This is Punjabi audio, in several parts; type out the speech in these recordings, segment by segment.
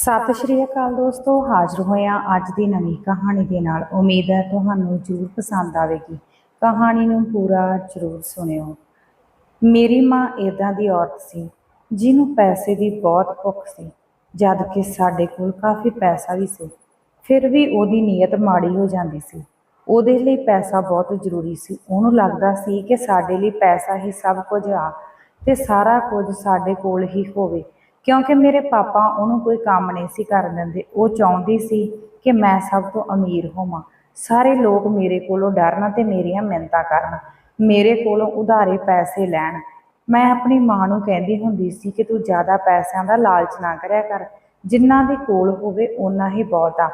ਸਤਿ ਸ਼੍ਰੀ ਅਕਾਲ ਦੋਸਤੋ, ਹਾਜ਼ਰ ਹੋਇਆ ਅੱਜ ਦੀ ਨਵੀਂ ਕਹਾਣੀ ਦੇ ਨਾਲ। ਉਮੀਦ ਹੈ ਤੁਹਾਨੂੰ ਜ਼ਰੂਰ ਪਸੰਦ ਆਵੇਗੀ। ਕਹਾਣੀ ਨੂੰ ਪੂਰਾ ਜ਼ਰੂਰ ਸੁਣਿਓ। ਮੇਰੀ ਮਾਂ ਇਦਾਂ ਦੀ ਔਰਤ ਸੀ, ਜਿਹਨੂੰ ਪੈਸੇ ਦੀ ਬਹੁਤ ਭੁੱਖ ਸੀ, ਜਦ ਕਿ ਸਾਡੇ ਕੋਲ ਕਾਫੀ ਪੈਸਾ ਵੀ ਸੀ। ਫਿਰ ਵੀ ਉਹਦੀ ਨੀਅਤ ਮਾੜੀ ਹੋ ਜਾਂਦੀ ਸੀ। ਉਹਦੇ ਲਈ ਪੈਸਾ ਬਹੁਤ ਜ਼ਰੂਰੀ ਸੀ। ਉਹਨੂੰ ਲੱਗਦਾ ਸੀ ਕਿ ਸਾਡੇ ਲਈ ਪੈਸਾ ਹੀ ਸਭ ਕੁਝ ਆ ਤੇ ਸਾਰਾ ਕੁਝ ਸਾਡੇ ਕੋਲ ਹੀ ਹੋਵੇ। ਕਿਉਂਕਿ ਮੇਰੇ ਪਾਪਾ ਉਹਨੂੰ ਕੋਈ ਕੰਮ ਨਹੀਂ ਸੀ ਕਰਨ ਦਿੰਦੇ। ਉਹ ਚਾਹੁੰਦੀ ਸੀ ਕਿ ਮੈਂ ਸਭ ਤੋਂ ਅਮੀਰ ਹੋਵਾਂ। ਸਾਰੇ ਲੋਕ ਮੇਰੇ ਕੋਲੋਂ ਡਰਨ ਤੇ ਮੇਰੀਆਂ ਮਿੰਨਤਾਂ ਕਰਨ। ਮੇਰੇ ਕੋਲੋਂ ਉਧਾਰੇ ਪੈਸੇ ਲੈਣ। ਮੈਂ ਆਪਣੀ ਮਾਂ ਨੂੰ ਕਹਿੰਦੀ ਹੁੰਦੀ ਸੀ ਕਿ ਤੂੰ ਜ਼ਿਆਦਾ ਪੈਸਿਆਂ ਦਾ ਲਾਲਚ ਨਾ ਕਰਿਆ ਕਰ। ਜਿੰਨਾ ਦੇ ਕੋਲ ਹੋਵੇ ਓਨਾ ਹੀ ਬਹੁਤ ਆ।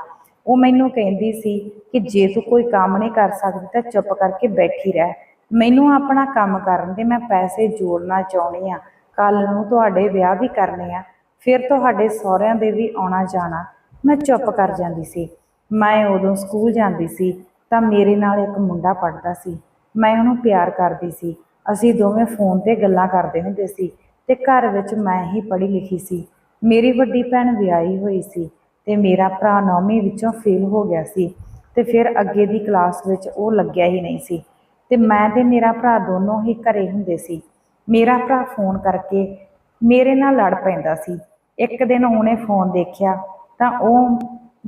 ਉਹ ਮੈਨੂੰ ਕਹਿੰਦੀ ਸੀ ਕਿ ਜੇ ਤੂੰ ਕੋਈ ਕੰਮ ਨਹੀਂ ਕਰ ਸਕਦੀ ਤਾਂ ਚੁੱਪ ਕਰਕੇ ਬੈਠੀ ਰਹਿ। ਮੈਨੂੰ ਆਪਣਾ ਕੰਮ ਕਰਨ ਦੇ ਮੈਂ ਪੈਸੇ ਜੋੜਨਾ ਚਾਹੁੰਦੀ ਆ ਕੱਲ ਨੂੰ ਤੁਹਾਡੇ ਵਿਆਹ ਵੀ ਕਰਨੇ ਆ, ਫਿਰ ਤੁਹਾਡੇ ਸਹੁਰਿਆਂ ਦੇ ਵੀ ਆਉਣਾ ਜਾਣਾ। ਮੈਂ ਚੁੱਪ ਕਰ ਜਾਂਦੀ ਸੀ। ਮੈਂ ਉਦੋਂ ਸਕੂਲ ਜਾਂਦੀ ਸੀ ਤਾਂ ਮੇਰੇ ਨਾਲ ਇੱਕ ਮੁੰਡਾ ਪੜਦਾ ਸੀ। ਮੈਂ ਉਹਨੂੰ ਪਿਆਰ ਕਰਦੀ ਸੀ। ਅਸੀਂ ਦੋਵੇਂ ਫੋਨ ਤੇ ਗੱਲਾਂ ਕਰਦੇ ਹੁੰਦੇ ਸੀ ਤੇ ਘਰ ਵਿੱਚ ਮੈਂ ਹੀ ਪੜ੍ਹੀ ਲਿਖੀ ਸੀ। ਮੇਰੀ ਵੱਡੀ ਭੈਣ ਵਿਆਹੀ ਹੋਈ ਸੀ ਤੇ ਮੇਰਾ ਭਰਾ ਨੌਵੀਂ ਵਿੱਚੋਂ ਫੇਲ ਹੋ ਗਿਆ ਸੀ ਤੇ ਫਿਰ ਅੱਗੇ ਦੀ ਕਲਾਸ ਵਿੱਚ ਉਹ ਲੱਗਿਆ ਹੀ ਨਹੀਂ ਸੀ ਤੇ ਮੈਂ ਤੇ ਮੇਰਾ ਭਰਾ ਦੋਨੋਂ ਹੀ ਘਰੇ ਹੁੰਦੇ ਸੀ। ਮੇਰਾ ਭਰਾ ਫੋਨ ਕਰਕੇ ਮੇਰੇ ਨਾਲ ਲੜ ਪੈਂਦਾ ਸੀ। ਇੱਕ ਦਿਨ ਉਹਨੇ ਫੋਨ ਦੇਖਿਆ ਤਾਂ ਉਹ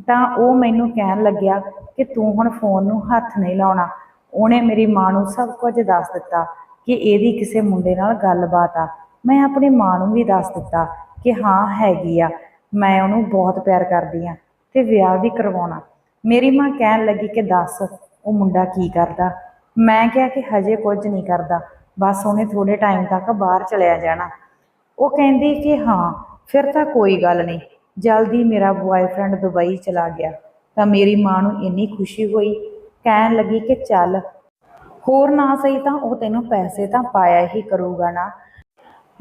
ਤਾਂ ਉਹ ਮੈਨੂੰ ਕਹਿਣ ਲੱਗਿਆ ਕਿ ਤੂੰ ਹੁਣ ਫੋਨ ਨੂੰ ਹੱਥ ਨਹੀਂ ਲਾਉਣਾ। ਉਹਨੇ ਮੇਰੀ ਮਾਂ ਨੂੰ ਸਭ ਕੁਝ ਦੱਸ ਦਿੱਤਾ ਕਿ ਇਹਦੀ ਕਿਸੇ ਮੁੰਡੇ ਨਾਲ ਗੱਲਬਾਤ ਆ। ਮੈਂ ਆਪਣੀ ਮਾਂ ਨੂੰ ਵੀ ਦੱਸ ਦਿੱਤਾ ਕਿ ਹਾਂ, ਹੈਗੀ ਆ। ਮੈਂ ਉਹਨੂੰ ਬਹੁਤ ਪਿਆਰ ਕਰਦੀ ਆ ਤੇ ਵਿਆਹ ਵੀ ਕਰਵਾਉਣਾ। ਮੇਰੀ ਮਾਂ ਕਹਿਣ ਲੱਗੀ ਕਿ ਦੱਸ, ਉਹ ਮੁੰਡਾ ਕੀ ਕਰਦਾ? ਮੈਂ ਕਿਹਾ ਕਿ ਹਜੇ ਕੁਝ ਨਹੀਂ ਕਰਦਾ। ਬਸ ਉਹਨੇ ਥੋੜੇ ਟਾਈਮ ਤੱਕ ਬਾਹਰ ਚਲਿਆ ਜਾਣਾ। ਉਹ ਕਹਿੰਦੀ ਕਿ ਹਾਂ, ਫਿਰ ਤਾਂ ਕੋਈ ਗੱਲ ਨਹੀਂ। ਜਲਦੀ ਮੇਰਾ ਬੁਆਏਫ੍ਰੈਂਡ ਦੁਬਈ ਚਲਾ ਗਿਆ। ਤਾਂ ਮੇਰੀ ਮਾਂ ਨੂੰ ਇੰਨੀ ਖੁਸ਼ੀ ਹੋਈ। ਕਹਿਣ ਲੱਗੀ ਕਿ ਚੱਲ। ਹੋਰ ਨਾ ਸਹੀ ਤਾਂ ਉਹ ਤੈਨੂੰ ਪੈਸੇ ਤਾਂ ਪਾਇਆ ਹੀ ਕਰੂਗਾ ਨਾ।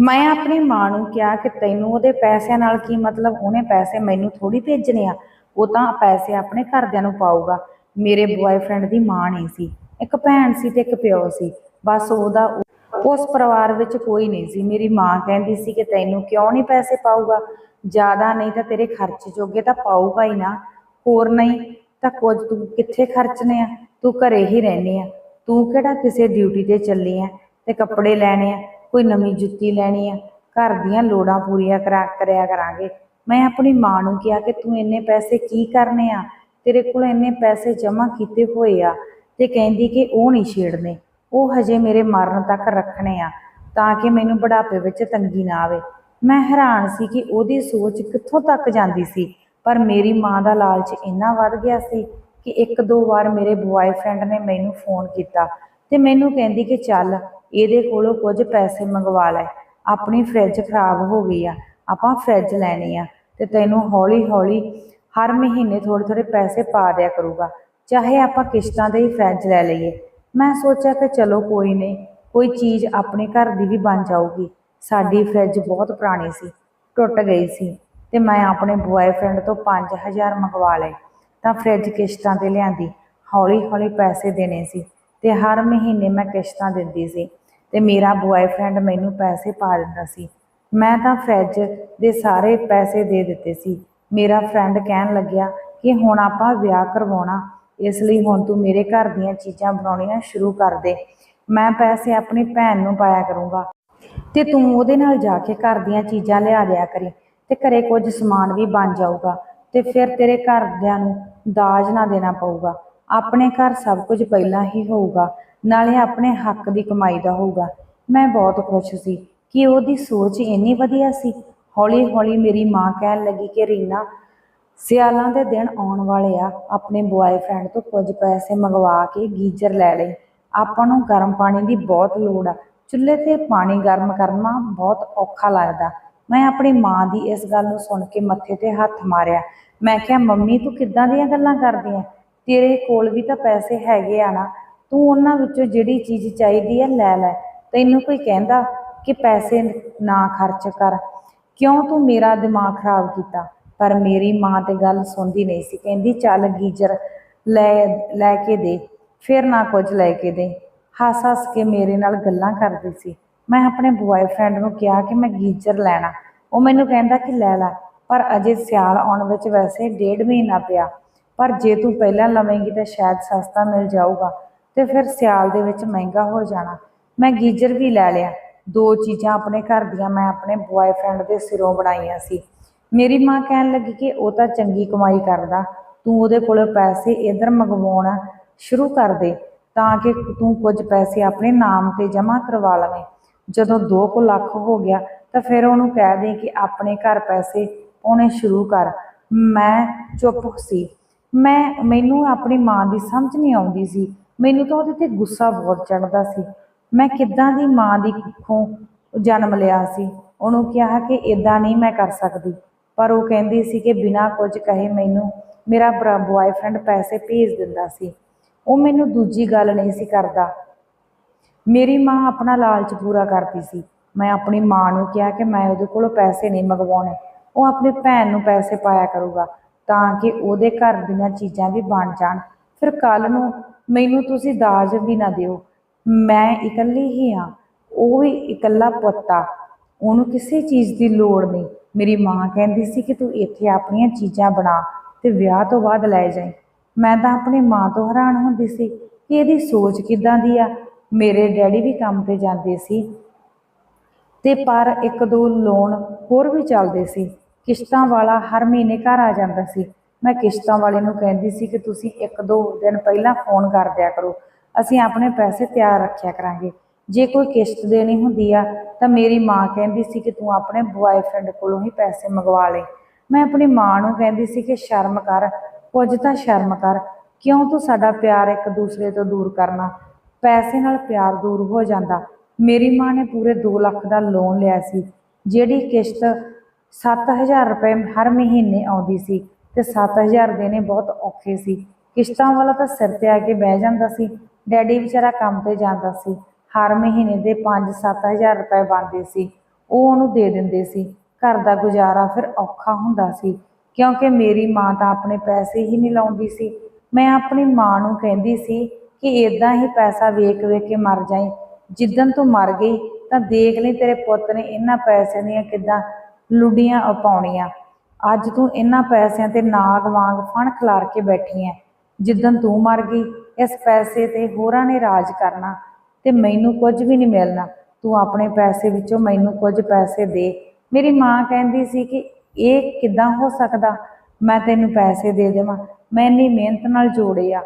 ਮੈਂ ਆਪਣੀ ਮਾਂ ਨੂੰ ਕਿਹਾ ਕਿ ਤੈਨੂੰ ਉਹਦੇ ਪੈਸਿਆਂ ਨਾਲ ਕੀ ਮਤਲਬ? ਉਹਨੇ ਪੈਸੇ ਮੈਨੂੰ ਥੋੜੀ ਭੇਜਣੇ ਆ। ਉਹ ਤਾਂ ਪੈਸੇ ਆਪਣੇ ਘਰਦਿਆਂ ਨੂੰ ਪਾਊਗਾ। ਮੇਰੇ ਬੁਆਏਫ੍ਰੈਂਡ ਦੀ ਮਾਂ ਨਹੀਂ ਸੀ। ਇੱਕ ਭੈਣ ਸੀ ਤੇ ਇੱਕ ਪਿਓ ਸੀ। ਬਸ ਉਹਦਾ ਉਸ ਪਰਿਵਾਰ ਵਿੱਚ ਕੋਈ ਨਹੀਂ ਸੀ। ਮੇਰੀ ਮਾਂ ਕਹਿੰਦੀ ਸੀ ਕਿ ਤੈਨੂੰ ਕਿਉਂ ਨਹੀਂ ਪੈਸੇ ਪਾਊਗਾ? ਜ਼ਿਆਦਾ ਨਹੀਂ ਤਾਂ ਤੇਰੇ ਖਰਚ ਜੋਗੇ ਤਾਂ ਪਾਊਗਾ ਹੀ ਨਾ। ਹੋਰ ਨਹੀਂ ਤਾਂ ਕੁਝ ਤੂੰ ਕਿੱਥੇ ਖਰਚਨੇ ਆ? ਤੂੰ ਘਰੇ ਹੀ ਰਹਿੰਦੀ ਆ। ਤੂੰ ਕਿਹੜਾ ਕਿਸੇ ਡਿਊਟੀ ਤੇ ਚੱਲੀ ਆ ਤੇ ਕੱਪੜੇ ਲੈਣੇ ਆ, ਕੋਈ ਨਵੀਂ ਜੁੱਤੀ ਲੈਣੀ ਆ? ਘਰ ਦੀਆਂ ਲੋੜਾਂ ਪੂਰੀਆਂ ਕਰਾ, ਕਰਿਆ ਕਰਾਂਗੇ। ਮੈਂ ਆਪਣੀ ਮਾਂ ਨੂੰ ਕਿਹਾ ਕਿ ਤੂੰ ਇੰਨੇ ਪੈਸੇ ਕੀ ਕਰਨੇ ਆ? ਤੇਰੇ ਕੋਲ ਇੰਨੇ ਪੈਸੇ ਜਮ੍ਹਾਂ ਕੀਤੇ ਹੋਏ ਆ ਤੇ ਕਹਿੰਦੀ ਕਿ ਉਹ ਨਹੀਂ ਛੇੜਨੇ। ਉਹ ਹਜੇ ਮੇਰੇ ਮਰਨ ਤੱਕ ਰੱਖਣੇ ਆ, ਤਾਂ ਕਿ ਮੈਨੂੰ ਬੁਢਾਪੇ ਵਿੱਚ ਤੰਗੀ ਨਾ ਆਵੇ। ਮੈਂ ਹੈਰਾਨ ਸੀ ਕਿ ਉਹਦੀ ਸੋਚ ਕਿੱਥੋਂ ਤੱਕ ਜਾਂਦੀ ਸੀ, ਪਰ ਮੇਰੀ ਮਾਂ ਦਾ ਲਾਲਚ ਇੰਨਾ ਵੱਧ ਗਿਆ ਸੀ ਕਿ ਇੱਕ ਦੋ ਵਾਰ ਮੇਰੇ ਬੁਆਏਫ੍ਰੈਂਡ ਨੇ ਮੈਨੂੰ ਫੋਨ ਕੀਤਾ ਤੇ ਮੈਨੂੰ ਕਹਿੰਦੀ ਕਿ ਚੱਲ, ਇਹਦੇ ਕੋਲੋਂ ਕੁਝ ਪੈਸੇ ਮੰਗਵਾ ਲੈ, ਆਪਣੀ ਫ੍ਰਿਜ ਖਰਾਬ ਹੋ ਗਈ ਆ, ਆਪਾਂ ਫ੍ਰਿਜ ਲੈਣੀ ਆ ਤੇ ਤੈਨੂੰ ਹੌਲੀ ਹੌਲੀ ਹਰ ਮਹੀਨੇ ਥੋੜੇ ਥੋੜੇ ਪੈਸੇ ਪਾ ਦਿਆ ਕਰੂਗਾ, ਚਾਹੇ ਆਪਾਂ ਕਿਸ਼ਤਾਂ ਦੇ ਹੀ ਫ੍ਰਿਜ ਲੈ ਲਈਏ। ਮੈਂ ਸੋਚਿਆ ਕਿ ਚਲੋ ਕੋਈ ਨਹੀਂ, ਕੋਈ ਚੀਜ਼ ਆਪਣੇ ਘਰ ਦੀ ਵੀ ਬਣ ਜਾਊਗੀ। ਸਾਡੀ ਫ੍ਰਿਜ ਬਹੁਤ ਪੁਰਾਣੀ ਸੀ, ਟੁੱਟ ਗਈ ਸੀ ਤੇ ਮੈਂ ਆਪਣੇ ਬੁਆਏਫ੍ਰੈਂਡ ਤੋਂ 5000 ਮੰਗਵਾ ਲਏ। ਤਾਂ ਫ੍ਰਿਜ ਕਿਸ਼ਤਾਂ ਤੇ ਲਿਆਂਦੀ, ਹੌਲੀ ਹੌਲੀ ਪੈਸੇ ਦੇਣੇ ਸੀ ਤੇ ਹਰ ਮਹੀਨੇ ਮੈਂ ਕਿਸ਼ਤਾਂ ਦਿੰਦੀ ਸੀ ਤੇ ਮੇਰਾ ਬੁਆਏਫ੍ਰੈਂਡ ਮੈਨੂੰ ਪੈਸੇ ਪਾ ਦਿੰਦਾ ਸੀ। ਮੈਂ ਤਾਂ ਫ੍ਰਿਜ ਦੇ ਸਾਰੇ ਪੈਸੇ ਦੇ ਦਿੱਤੇ ਸੀ। ਮੇਰਾ ਫਰੈਂਡ ਕਹਿਣ ਲੱਗਿਆ ਕਿ ਹੁਣ ਆਪਾਂ ਵਿਆਹ ਕਰਵਾਉਣਾ ਇਸ ਲਈ ਹੁਣ ਤੂੰ ਮੇਰੇ ਘਰ ਦੀਆਂ ਚੀਜ਼ਾਂ ਬਣਾਉਣੀਆਂ ਸ਼ੁਰੂ ਕਰ ਦੇ। ਮੈਂ ਪੈਸੇ ਆਪਣੀ ਭੈਣ ਨੂੰ ਪਾਇਆ ਕਰੂੰਗਾ। ਤੇ ਤੂੰ ਉਹਦੇ ਨਾਲ ਜਾ ਕੇ ਘਰ ਦੀਆਂ ਚੀਜ਼ਾਂ ਲਿਆ ਲਿਆ ਕਰੀ ਤੇ ਘਰੇ ਕੁਝ ਸਮਾਨ ਵੀ ਬਣ ਜਾਊਗਾ ਤੇ ਫਿਰ ਤੇਰੇ ਘਰਦਿਆਂ ਨੂੰ ਦਾਜ ਨਾ ਦੇਣਾ ਪਊਗਾ। ਆਪਣੇ ਘਰ ਸਭ ਕੁਝ ਪਹਿਲਾਂ ਹੀ ਹੋਊਗਾ, ਨਾਲੇ ਆਪਣੇ ਹੱਕ ਦੀ ਕਮਾਈ ਦਾ ਹੋਊਗਾ। ਮੈਂ ਬਹੁਤ ਖੁਸ਼ ਸੀ ਕਿ ਉਹਦੀ ਸੋਚ ਇੰਨੀ ਵਧੀਆ ਸੀ। ਹੌਲੀ ਹੌਲੀ ਮੇਰੀ ਮਾਂ ਕਹਿਣ ਲੱਗੀ ਕਿ ਰੀਨਾ ਸਿਆਲਾਂ ਦੇ ਦਿਨ ਆਉਣ ਵਾਲੇ ਆ, ਆਪਣੇ ਬੁਆਏਫ੍ਰੈਂਡ ਤੋਂ ਕੁਝ ਪੈਸੇ ਮੰਗਵਾ ਕੇ ਗੀਜ਼ਰ ਲੈ ਲਈ। ਆਪਾਂ ਨੂੰ ਗਰਮ ਪਾਣੀ ਦੀ ਬਹੁਤ ਲੋੜ ਆ। ਚੁੱਲ੍ਹੇ ਤੇ ਪਾਣੀ ਗਰਮ ਕਰਨਾ ਬਹੁਤ ਔਖਾ ਲੱਗਦਾ। ਮੈਂ ਆਪਣੀ ਮਾਂ ਦੀ ਇਸ ਗੱਲ ਨੂੰ ਸੁਣ ਕੇ ਮੱਥੇ ਤੇ ਹੱਥ ਮਾਰਿਆ। ਮੈਂ ਕਿਹਾ, ਮੰਮੀ, ਤੂੰ ਕਿੱਦਾਂ ਦੀਆਂ ਗੱਲਾਂ ਕਰਦੀ ਆ ਤੇਰੇ ਕੋਲ ਵੀ ਤਾਂ ਪੈਸੇ ਹੈਗੇ ਆ ਨਾ। ਤੂੰ ਉਹਨਾਂ ਵਿੱਚੋਂ ਜਿਹੜੀ ਚੀਜ਼ ਚਾਹੀਦੀ ਆ ਲੈ ਲੈ। ਤੈਨੂੰ ਕੋਈ ਕਹਿੰਦਾ ਕਿ ਪੈਸੇ ਨਾ ਖਰਚ ਕਰ। ਕਿਉਂ ਤੂੰ ਮੇਰਾ ਦਿਮਾਗ ਖਰਾਬ ਕੀਤਾ? ਪਰ ਮੇਰੀ ਮਾਂ ਤੇ ਗੱਲ ਸੁਣਦੀ ਨਹੀਂ ਸੀ। ਕਹਿੰਦੀ, ਚੱਲ ਗੀਜਰ ਲੈ ਲੈ ਕੇ ਦੇ, ਫਿਰ ਨਾ ਕੁਝ ਲੈ ਕੇ ਦੇ। ਹੱਸ ਹੱਸ ਕੇ ਮੇਰੇ ਨਾਲ ਗੱਲਾਂ ਕਰਦੀ ਸੀ। ਮੈਂ ਆਪਣੇ ਬੁਆਏਫ੍ਰੈਂਡ ਨੂੰ ਕਿਹਾ ਕਿ ਮੈਂ ਗੀਜਰ ਲੈਣਾ। ਉਹ ਮੈਨੂੰ ਕਹਿੰਦਾ ਕਿ ਲੈ ਲੈ, ਪਰ ਅਜੇ ਸਿਆਲ ਆਉਣ ਵਿੱਚ ਵੈਸੇ ਡੇਢ ਮਹੀਨਾ ਪਿਆ। ਪਰ ਜੇ ਤੂੰ ਪਹਿਲਾਂ ਲਵੇਂਗੀ ਤਾਂ ਸ਼ਾਇਦ ਸਸਤਾ ਮਿਲ ਜਾਊਗਾ ਤੇ ਫਿਰ ਸਿਆਲ ਦੇ ਵਿੱਚ ਮਹਿੰਗਾ ਹੋ ਜਾਣਾ। ਮੈਂ ਗੀਜ਼ਰ ਵੀ ਲੈ ਲਿਆ। ਦੋ ਚੀਜ਼ਾਂ ਆਪਣੇ ਘਰ ਦੀਆਂ ਮੈਂ ਆਪਣੇ ਬੁਆਏਫ੍ਰੈਂਡ ਦੇ ਸਿਰੋਂ ਬਣਾਈਆਂ ਸੀ। ਮੇਰੀ ਮਾਂ ਕਹਿਣ ਲੱਗੀ ਕਿ ਉਹ ਤਾਂ ਚੰਗੀ ਕਮਾਈ ਕਰਦਾ, ਤੂੰ ਉਹਦੇ ਕੋਲੋਂ ਪੈਸੇ ਇੱਧਰ ਮੰਗਵਾਉਣਾ ਸ਼ੁਰੂ ਕਰ ਦੇ ਤਾਂ ਕਿ ਤੂੰ ਕੁਝ ਪੈਸੇ ਆਪਣੇ ਨਾਮ ਤੇ ਜਮ੍ਹਾਂ ਕਰਵਾ ਲਵੇਂ। ਜਦੋਂ 2 ਕੁ ਲੱਖ ਹੋ ਗਿਆ ਤਾਂ ਫਿਰ ਉਹਨੂੰ ਕਹਿ ਦੇ ਕਿ ਆਪਣੇ ਘਰ ਪੈਸੇ ਪਾਉਣੇ ਸ਼ੁਰੂ ਕਰ। ਮੈਂ ਚੁੱਪ ਸੀ। ਮੈਂ, ਮੈਨੂੰ ਆਪਣੀ ਮਾਂ ਦੀ ਸਮਝ ਨਹੀਂ ਆਉਂਦੀ ਸੀ। ਮੈਨੂੰ ਤਾਂ ਉਹਦੇ ਤੇ ਗੁੱਸਾ ਬਹੁਤ ਚੜਦਾ ਸੀ। ਮੈਂ ਕਿੱਦਾਂ ਦੀ ਮਾਂ ਦੀ ਕੁੱਖੋਂ ਜਨਮ ਲਿਆ ਸੀ? ਉਹਨੂੰ ਕਿਹਾ ਕਿ ਇਦਾਂ ਨਹੀਂ ਮੈਂ ਕਰ ਸਕਦੀ। ਪਰ ਉਹ ਕਹਿੰਦੀ ਸੀ ਕਿ ਬਿਨਾਂ ਕੁਝ ਕਹੇ ਮੈਨੂੰ ਮੇਰਾ ਬॉयਫ੍ਰੈਂਡ ਪੈਸੇ ਭੇਜ ਦਿੰਦਾ ਸੀ। ਉਹ ਮੈਨੂੰ ਦੂਜੀ ਗੱਲ ਨਹੀਂ ਸੀ ਕਰਦਾ। ਮੇਰੀ ਮਾਂ ਆਪਣਾ ਲਾਲਚ ਪੂਰਾ ਕਰਦੀ ਸੀ। ਮੈਂ ਆਪਣੀ ਮਾਂ ਨੂੰ ਕਿਹਾ ਕਿ ਮੈਂ ਉਹਦੇ ਕੋਲੋਂ ਪੈਸੇ ਨਹੀਂ ਮੰਗਵਾਉਣੇ। ਉਹ ਆਪਣੀ ਭੈਣ ਨੂੰ ਪੈਸੇ ਪਾਇਆ ਕਰੂਗਾ ਤਾਂ ਕਿ ਉਹਦੇ ਘਰ ਦੀਆਂ ਚੀਜ਼ਾਂ ਵੀ ਬਣ ਜਾਣ। ਫਿਰ ਕੱਲ ਨੂੰ ਮੈਨੂੰ ਤੁਸੀਂ ਦਾਜ ਵੀ ਨਾ ਦਿਓ। ਮੈਂ ਇਕੱਲੀ ਹੀ ਹਾਂ। ਉਹ ਵੀ ਇਕੱਲਾ ਪੁੱਤਾ ਉਹਨੂੰ ਕਿਸੇ ਚੀਜ਼ ਦੀ ਲੋੜ ਨਹੀਂ। ਮੇਰੀ ਮਾਂ ਕਹਿੰਦੀ ਸੀ ਕਿ ਤੂੰ ਇੱਥੇ ਆਪਣੀਆਂ ਚੀਜ਼ਾਂ ਬਣਾ ਤੇ ਵਿਆਹ ਤੋਂ ਬਾਅਦ ਲੈ ਜਾਈਂ। ਮੈਂ ਤਾਂ ਆਪਣੀ ਮਾਂ ਤੋਂ ਹੈਰਾਨ ਹੁੰਦੀ ਸੀ ਕਿ ਇਹਦੀ ਸੋਚ ਕਿੱਦਾਂ ਦੀ ਆ। ਮੇਰੇ ਡੈਡੀ ਵੀ ਕੰਮ ਤੇ ਜਾਂਦੇ ਸੀ ਤੇ ਪਰ ਇੱਕ ਦੋ ਲੋਨ ਹੋਰ ਵੀ ਚੱਲਦੇ ਸੀ। ਕਿਸ਼ਤਾਂ ਵਾਲਾ ਹਰ ਮਹੀਨੇ ਘਰ ਆ ਜਾਂਦਾ ਸੀ। ਮੈਂ ਕਿਸ਼ਤਾਂ ਵਾਲੇ ਨੂੰ ਕਹਿੰਦੀ ਸੀ ਕਿ ਤੁਸੀਂ ਇੱਕ ਦੋ ਦਿਨ ਪਹਿਲਾਂ ਫੋਨ ਕਰ ਦਿਆ ਕਰੋ। ਅਸੀਂ ਆਪਣੇ ਪੈਸੇ ਤਿਆਰ ਰੱਖਿਆ ਕਰਾਂਗੇ। ਜੇ ਕੋਈ ਕਿਸ਼ਤ ਦੇਣੀ ਹੁੰਦੀ ਆ, ਤਾਂ ਮੇਰੀ ਮਾਂ ਕਹਿੰਦੀ ਸੀ ਕਿ ਤੂੰ ਆਪਣੇ ਬॉयਫ੍ਰੈਂਡ ਕੋਲੋਂ ਹੀ ਪੈਸੇ ਮੰਗਵਾ ਲੈ। ਮੈਂ ਆਪਣੀ ਮਾਂ ਨੂੰ ਕਹਿੰਦੀ ਸੀ ਕਿ ਸ਼ਰਮ ਕਰ, ਕੁਝ ਤਾਂ ਸ਼ਰਮ ਕਰ। ਕਿਉਂ ਤੂੰ ਸਾਡਾ ਪਿਆਰ ਇੱਕ ਦੂਸਰੇ ਤੋਂ ਦੂਰ ਕਰਨਾ? ਪੈਸੇ ਨਾਲ ਪਿਆਰ ਦੂਰ ਹੋ ਜਾਂਦਾ। ਮੇਰੀ ਮਾਂ ਨੇ ਪੂਰੇ 2 ਲੱਖ ਦਾ ਲੋਨ ਲਿਆ ਸੀ, ਜਿਹੜੀ ਕਿਸ਼ਤ 7000 ਰੁਪਏ ਹਰ ਮਹੀਨੇ ਆਉਂਦੀ ਸੀ ਤੇ 7000 ਦੇਣੇ ਬਹੁਤ ਔਖੇ ਸੀ। ਕਿਸ਼ਤਾਂ ਵਾਲਾ ਤਾਂ ਸਿਰ ਤੇ ਆ ਕੇ ਬਹਿ ਜਾਂਦਾ ਸੀ, ਡੈਡੀ ਵਿਚਾਰਾ ਕੰਮ ਤੇ ਜਾਂਦਾ ਸੀ। ਹਰ ਮਹੀਨੇ ਦੇ 5-7000 ਰੁਪਏ ਬਣਦੇ ਸੀ। ਉਹ ਉਹਨੂੰ ਦੇ ਦਿੰਦੇ ਸੀ। ਘਰ ਦਾ ਗੁਜ਼ਾਰਾ ਫਿਰ ਔਖਾ ਹੁੰਦਾ ਸੀ, ਕਿਉਂਕਿ ਮੇਰੀ ਮਾਂ ਤਾਂ ਆਪਣੇ ਪੈਸੇ ਹੀ ਨਹੀਂ ਲਾਉਂਦੀ ਸੀ। ਮੈਂ ਆਪਣੀ ਮਾਂ ਨੂੰ ਕਹਿੰਦੀ ਸੀ ਕਿ ਇਦਾਂ ਹੀ ਪੈਸਾ ਵੇਖ ਵੇਖ ਕੇ ਮਰ ਜਾਈ। ਜਿੱਦਣ ਤੂੰ ਮਰ ਗਈ ਤਾਂ ਦੇਖ ਲਈ ਤੇਰੇ ਪੁੱਤ ਨੇ ਇਹਨਾਂ ਪੈਸਿਆਂ ਦੀਆਂ ਕਿੱਦਾਂ ਲੁੱਡੀਆਂ ਅਪਾਉਣੀਆਂ ਅੱਜ ਤੂੰ ਇਹਨਾਂ ਪੈਸਿਆਂ ਤੇ ਨਾਗ ਵਾਂਗ ਫਣ ਖਿਲਾਰ ਕੇ ਬੈਠੀ ਐ। ਜਿੱਦਣ ਤੂੰ ਮਰ ਗਈ, ਇਸ ਪੈਸੇ ਤੇ ਹੋਰਾਂ ਨੇ ਰਾਜ ਕਰਨਾ। ਤੇ ਮੈਨੂੰ ਕੁਝ ਵੀ ਨਹੀਂ ਮਿਲਣਾ। ਤੂੰ ਆਪਣੇ ਪੈਸੇ ਵਿੱਚੋਂ ਮੈਨੂੰ ਕੁਝ ਪੈਸੇ ਦੇ। ਮੇਰੀ ਮਾਂ ਕਹਿੰਦੀ ਸੀ ਕਿ ਇਹ ਕਿੱਦਾਂ ਹੋ ਸਕਦਾ? ਮੈਂ ਤੈਨੂੰ ਪੈਸੇ ਦੇ ਦੇਵਾਂ। ਮੈਂ ਇੰਨੀ ਮਿਹਨਤ ਨਾਲ ਜੋੜੇ ਆ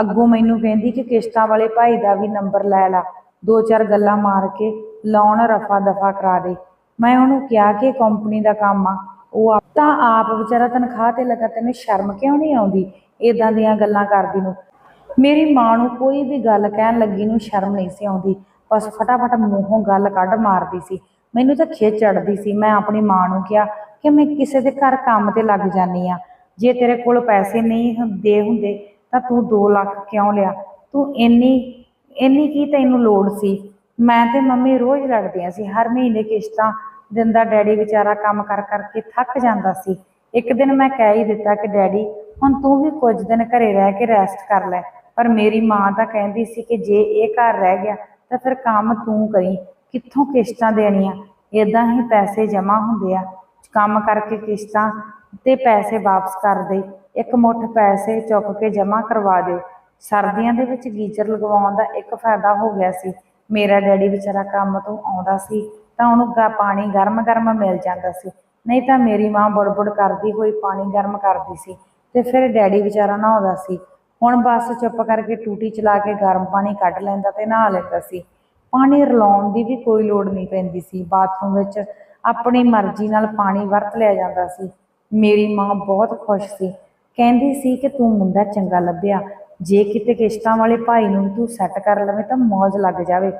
ਅੱਗੋਂ ਮੈਨੂੰ ਕਹਿੰਦੀ ਕਿ ਕਿਸ਼ਤਾਂ ਵਾਲੇ ਭਾਈ ਦਾ ਵੀ ਨੰਬਰ ਲੈ ਲਾ। ਦੋ ਚਾਰ ਗੱਲਾਂ ਮਾਰ ਕੇ ਲੋਨ ਰਫਾ ਦਫਾ ਕਰਾ ਦੇ। ਮੈਂ ਉਹਨੂੰ ਕਿਹਾ ਕਿ ਕੰਪਨੀ ਦਾ ਕੰਮ ਆ। ਉਹ ਆਪ- ਤਾਂ ਆਪ ਵਿਚਾਰਾ ਤਨਖਾਹ ਤੇ ਲੱਗਾ, ਤੈਨੂੰ ਸ਼ਰਮ ਕਿਉਂ ਨਹੀਂ ਆਉਂਦੀ? ਇਦਾਂ ਦੀਆਂ ਗੱਲਾਂ ਕਰਦੀ ਨੂੰ। ਮੇਰੀ ਮਾਂ ਨੂੰ ਕੋਈ ਵੀ ਗੱਲ ਕਹਿਣ ਲੱਗੀ ਨੂੰ ਸ਼ਰਮ ਨਹੀਂ ਸੀ ਆਉਂਦੀ। ਬਸ ਫਟਾਫਟ ਮੂੰਹੋਂ ਗੱਲ ਕੱਢ ਮਾਰਦੀ ਸੀ। ਮੈਨੂੰ ਤਾਂ ਖਿੱਚ ਚੜਦੀ ਸੀ। ਮੈਂ ਆਪਣੀ ਮਾਂ ਨੂੰ ਕਿਹਾ ਕਿ ਮੈਂ ਕਿਸੇ ਦੇ ਘਰ ਕੰਮ ਤੇ ਲੱਗ ਜਾਨੀ ਆ ਜੇ ਤੇਰੇ ਕੋਲ ਪੈਸੇ ਨਹੀਂ ਹੁੰਦੇ ਹੁੰਦੇ ਤਾਂ ਤੂੰ 2 ਲੱਖ ਕਿਉਂ ਲਿਆ? ਤੂੰ ਇੰਨੀ ਇੰਨੀ ਕੀ ਤੈਨੂੰ ਲੋੜ ਸੀ? ਮੈਂ ਤੇ ਮੰਮੀ ਰੋਜ਼ ਲੜਦੀਆਂ ਸੀ। ਹਰ ਮਹੀਨੇ ਕਿਸ਼ਤਾਂ ਦਿੰਦਾ, ਡੈਡੀ ਵਿਚਾਰਾ ਕੰਮ ਕਰ ਕਰਕੇ ਥੱਕ ਜਾਂਦਾ ਸੀ। ਇੱਕ ਦਿਨ ਮੈਂ ਕਹਿ ਹੀ ਦਿੱਤਾ ਕਿ, ਡੈਡੀ, ਹੁਣ ਤੂੰ ਵੀ ਕੁਝ ਦਿਨ ਘਰੇ ਰਹਿ ਕੇ ਰੈਸਟ ਕਰ ਲੈ। ਪਰ ਮੇਰੀ ਮਾਂ ਤਾਂ ਕਹਿੰਦੀ ਸੀ ਕਿ ਜੇ ਇਹ ਘਰ ਰਹਿ ਗਿਆ ਤਾਂ ਫਿਰ ਕੰਮ ਤੂੰ ਕਰੀ, ਕਿੱਥੋਂ ਕਿਸ਼ਤਾਂ ਦੇਣੀਆਂ? ਇਦਾਂ ਹੀ ਪੈਸੇ ਜਮ੍ਹਾਂ ਹੁੰਦੇ ਆ। ਕੰਮ ਕਰਕੇ ਕਿਸ਼ਤਾਂ ਤੇ ਪੈਸੇ ਵਾਪਸ ਕਰ ਦੇ। ਇੱਕ ਮੁੱਠ ਪੈਸੇ ਚੁੱਕ ਕੇ ਜਮ੍ਹਾਂ ਕਰਵਾ ਦਿਓ। ਸਰਦੀਆਂ ਦੇ ਵਿੱਚ ਗੀਜ਼ਰ ਲਗਵਾਉਣ ਦਾ ਇੱਕ ਫਾਇਦਾ ਹੋ ਗਿਆ ਸੀ। ਮੇਰਾ ਡੈਡੀ ਵਿਚਾਰਾ ਕੰਮ ਤੋਂ ਆਉਂਦਾ ਸੀ ਤਾਂ ਉਹਨੂੰ ਪਾਣੀ ਗਰਮ-ਗਰਮ ਮਿਲ ਜਾਂਦਾ ਸੀ। ਨਹੀਂ ਤਾਂ ਮੇਰੀ ਮਾਂ ਬੁੜਬੁੜ ਕਰਦੀ ਹੋਈ ਪਾਣੀ ਗਰਮ ਕਰਦੀ ਸੀ ਤੇ ਫਿਰ ਡੈਡੀ ਵਿਚਾਰਾ ਨਹਾਉਂਦਾ ਸੀ। ਹੁਣ ਬਸ ਚੁੱਪ ਕਰਕੇ ਟੂਟੀ ਚਲਾ ਕੇ ਗਰਮ ਪਾਣੀ ਕੱਢ ਲੈਂਦਾ ਤੇ ਨਹਾ ਲੈਂਦਾ ਸੀ। ਪਾਣੀ ਰਲਾਉਣ ਦੀ ਵੀ ਕੋਈ ਲੋੜ ਨਹੀਂ ਪੈਂਦੀ ਸੀ। ਬਾਥਰੂਮ ਵਿੱਚ ਆਪਣੀ ਮਰਜ਼ੀ ਨਾਲ ਪਾਣੀ ਵਰਤ ਲਿਆ ਜਾਂਦਾ ਸੀ। ਮੇਰੀ ਮਾਂ ਬਹੁਤ ਖੁਸ਼ ਸੀ। ਕਹਿੰਦੀ ਸੀ ਕਿ ਤੂੰ ਮੁੰਡਾ ਚੰਗਾ ਲੱਭਿਆ। ਜੇ ਕਿਤੇ ਕਿਸ਼ਤਾਂ ਵਾਲੇ ਭਾਈ ਨੂੰ ਤੂੰ ਸੈੱਟ ਕਰ ਲਵੇਂ ਤਾਂ ਮੌਜ ਲੱਗ ਜਾਵੇ।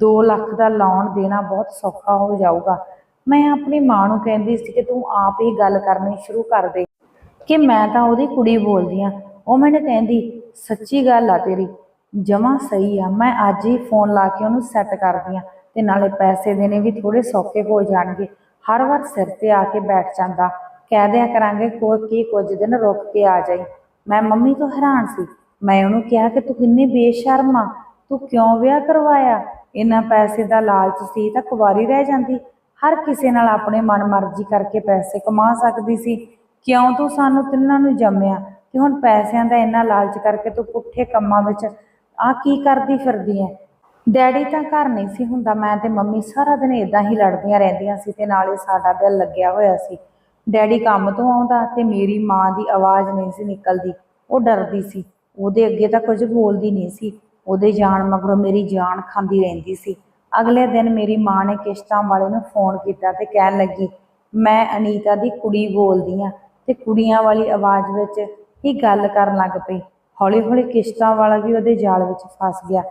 2 ਲੱਖ ਦਾ ਲੋਨ ਦੇਣਾ ਬਹੁਤ ਸੌਖਾ ਹੋ ਜਾਊਗਾ। ਮੈਂ ਆਪਣੀ ਮਾਂ ਨੂੰ ਕਹਿੰਦੀ ਸੀ ਕਿ ਤੂੰ ਆਪ ਹੀ ਗੱਲ ਕਰਨੀ ਸ਼ੁਰੂ ਕਰ ਦੇ। ਕਿ ਮੈਂ ਤਾਂ ਉਹਦੀ ਕੁੜੀ ਬੋਲਦੀ ਆ। ਉਹ ਮੈਨੂੰ ਕਹਿੰਦੀ, ਸੱਚੀ ਗੱਲ ਆ ਤੇਰੀ, ਜਮਾਂ ਸਹੀ ਆ, ਮੈਂ ਅੱਜ ਹੀ ਫੋਨ ਲਾ ਕੇ ਉਹਨੂੰ ਸੈੱਟ ਕਰਦੀ ਆ ਤੇ ਨਾਲੇ ਪੈਸੇ ਦੇਣੇ ਵੀ ਥੋੜੇ ਸੌਖੇ ਹੋ ਜਾਣਗੇ। ਹਰ ਵਾਰ ਸਿਰ ਤੇ ਆ ਕੇ ਬੈਠ ਜਾਂਦਾ, ਕਹਿ ਦਿਆ ਕਰਾਂਗੇ ਕੋਈ ਕੀ ਕੁਝ ਦਿਨ ਰੁਕ ਕੇ ਆ ਜਾਈ। ਮੈਂ ਮੰਮੀ ਤੋਂ ਹੈਰਾਨ ਸੀ, ਮੈਂ ਉਹਨੂੰ ਕਿਹਾ ਕਿ ਤੂੰ ਕਿੰਨੀ ਬੇਸ਼ਰਮ ਆ, ਤੂੰ ਕਿਉਂ ਵਿਆਹ ਕਰਵਾਇਆ? ਇੰਨਾ ਪੈਸੇ ਦਾ ਲਾਲਚ ਸੀ ਤਾਂ ਕੁਵਾਰੀ ਰਹਿ ਜਾਂਦੀ। ਹਰ ਕਿਸੇ ਨਾਲ ਆਪਣੇ ਮਨਮਰਜ਼ੀ ਕਰਕੇ ਪੈਸੇ ਕਮਾ ਸਕਦੀ ਸੀ। ਕਿਉਂ ਤੂੰ ਸਾਨੂੰ ਤਿੰਨਾਂ ਨੂੰ ਜੰਮਿਆ? ਕਿ ਹੁਣ ਪੈਸਿਆਂ ਦਾ ਇੰਨਾ ਲਾਲਚ ਕਰਕੇ ਤੂੰ ਪੁੱਠੇ ਕੰਮਾਂ ਵਿੱਚ ਆ ਕੀ ਕਰਦੀ ਫਿਰਦੀ ਐ? ਡੈਡੀ ਤਾਂ ਘਰ ਨਹੀਂ ਸੀ ਹੁੰਦਾ, ਮੈਂ ਤੇ ਮੰਮੀ ਸਾਰਾ ਦਿਨ ਇਦਾਂ ਹੀ ਲੜਦੀਆਂ ਰਹਿੰਦੀਆਂ ਸੀ ਤੇ ਨਾਲੇ ਸਾਡਾ ਦਿਲ ਲੱਗਿਆ ਹੋਇਆ ਸੀ। ਡੈਡੀ ਕੰਮ ਤੋਂ ਆਉਂਦਾ ਤੇ ਮੇਰੀ ਮਾਂ ਦੀ ਆਵਾਜ਼ ਨਹੀਂ ਸੀ ਨਿਕਲਦੀ, ਉਹ ਡਰਦੀ ਸੀ। ਉਹਦੇ ਅੱਗੇ ਤਾਂ ਕੁਝ ਬੋਲਦੀ ਨਹੀਂ ਸੀ, ਉਹਦੇ ਜਾਣ ਮਗਰੋਂ ਮੇਰੀ ਜਾਨ ਖਾਂਦੀ ਰਹਿੰਦੀ ਸੀ। ਅਗਲੇ ਦਿਨ ਮੇਰੀ ਮਾਂ ਨੇ ਕਿਸ਼ਤਾਂ ਵਾਲੇ ਨੂੰ ਫੋਨ ਕੀਤਾ ਤੇ ਕਹਿਣ ਲੱਗੀ, ਮੈਂ ਅਨੀਤਾ ਦੀ ਕੁੜੀ ਬੋਲਦੀ ਆ ਤੇ ਕੁੜੀਆਂ ਵਾਲੀ ਆਵਾਜ਼ ਵਿੱਚ ਹੀ ਗੱਲ ਕਰਨ ਲੱਗ ਪਈ। ਹੌਲੀ ਹੌਲੀ ਕਿਸ਼ਤਾਂ ਵਾਲਾ ਵੀ ਉਹਦੇ ਜਾਲ ਵਿੱਚ ਫਸ ਗਿਆ।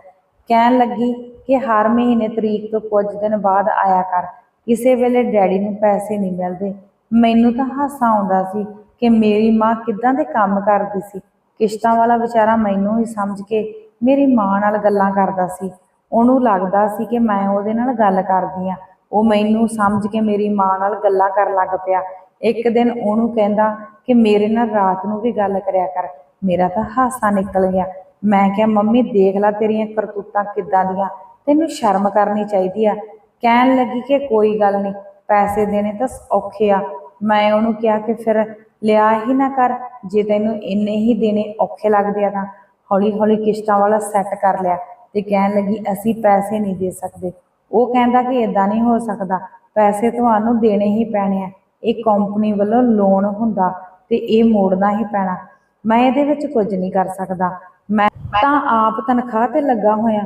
ਕਹਿਣ ਲੱਗੀ ਕਿ ਹਰ ਮਹੀਨੇ ਤਰੀਕ ਤੋਂ ਕੁਝ ਦਿਨ ਬਾਅਦ ਆਇਆ ਕਰ। ਕਿਸੇ ਵੇਲੇ ਡੈਡੀ ਨੂੰ ਪੈਸੇ ਨਹੀਂ ਮਿਲਦੇ। ਮੈਨੂੰ ਤਾਂ ਹਾਸਾ ਆਉਂਦਾ ਸੀ ਕਿ ਮੇਰੀ ਮਾਂ ਕਿੱਦਾਂ ਦੇ ਕੰਮ ਕਰਦੀ ਸੀ। ਕਿਸ਼ਤਾਂ ਵਾਲਾ ਵਿਚਾਰਾ ਮੈਨੂੰ ਹੀ ਸਮਝ ਕੇ ਮੇਰੀ ਮਾਂ ਨਾਲ ਗੱਲਾਂ ਕਰਦਾ ਸੀ। ਉਹਨੂੰ ਲੱਗਦਾ ਸੀ ਕਿ ਮੈਂ ਉਹਦੇ ਨਾਲ ਗੱਲ ਕਰਦੀ ਆ ਉਹ ਮੈਨੂੰ ਸਮਝ ਕੇ ਮੇਰੀ ਮਾਂ ਨਾਲ ਗੱਲਾਂ ਕਰਨ ਲੱਗ ਪਿਆ। ਇੱਕ ਦਿਨ ਉਹਨੂੰ ਕਹਿੰਦਾ ਕਿ ਮੇਰੇ ਨਾਲ ਰਾਤ ਨੂੰ ਵੀ ਗੱਲ ਕਰਿਆ ਕਰ। ਮੇਰਾ ਤਾਂ ਹਾਸਾ ਨਿਕਲ ਗਿਆ। ਮੈਂ ਕਿਹਾ, ਮੰਮੀ, ਦੇਖ ਲੈ ਤੇਰੀਆਂ ਕਰਤੂਤਾਂ ਕਿੱਦਾਂ ਦੀਆਂ। ਤੈਨੂੰ ਸ਼ਰਮ ਕਰਨੀ ਚਾਹੀਦੀ ਆ। ਕਹਿਣ ਲੱਗੀ ਕਿ ਕੋਈ ਗੱਲ ਨਹੀਂ। ਪੈਸੇ ਦੇਣੇ ਤਾਂ ਔਖੇ ਆ। ਮੈਂ ਉਹਨੂੰ ਕਿਹਾ ਕਿ ਫਿਰ ਲਿਆ ਹੀ ਨਾ ਕਰ। ਜੇ ਤੈਨੂੰ ਇੰਨੇ ਹੀ ਦੇਣੇ ਔਖੇ ਲੱਗਦੇ ਆ ਤਾਂ ਹੌਲੀ ਹੌਲੀ ਕਿਸ਼ਤਾਂ ਵਾਲਾ ਸੈੱਟ ਕਰ ਲਿਆ ਤੇ ਕਹਿਣ ਲੱਗੀ, ਅਸੀਂ ਪੈਸੇ ਨਹੀਂ ਦੇ ਸਕਦੇ। ਉਹ ਕਹਿੰਦਾ ਕਿ ਇਦਾਂ ਨਹੀਂ ਹੋ ਸਕਦਾ ਪੈਸੇ ਤੁਹਾਨੂੰ ਦੇਣੇ ਹੀ ਪੈਣੇ ਆ। ਇਹ ਕੰਪਨੀ ਵੱਲੋਂ ਲੋਨ ਹੁੰਦਾ ਤੇ ਇਹ ਮੋੜਨਾ ਹੀ ਪੈਣਾ। ਮੈਂ ਇਹਦੇ ਵਿੱਚ ਕੁਝ ਨਹੀਂ ਕਰ ਸਕਦਾ। ਮੈਂ ਤਾਂ ਆਪ ਤਨਖਾਹ ਤੇ ਲੱਗਾ ਹੋਇਆ।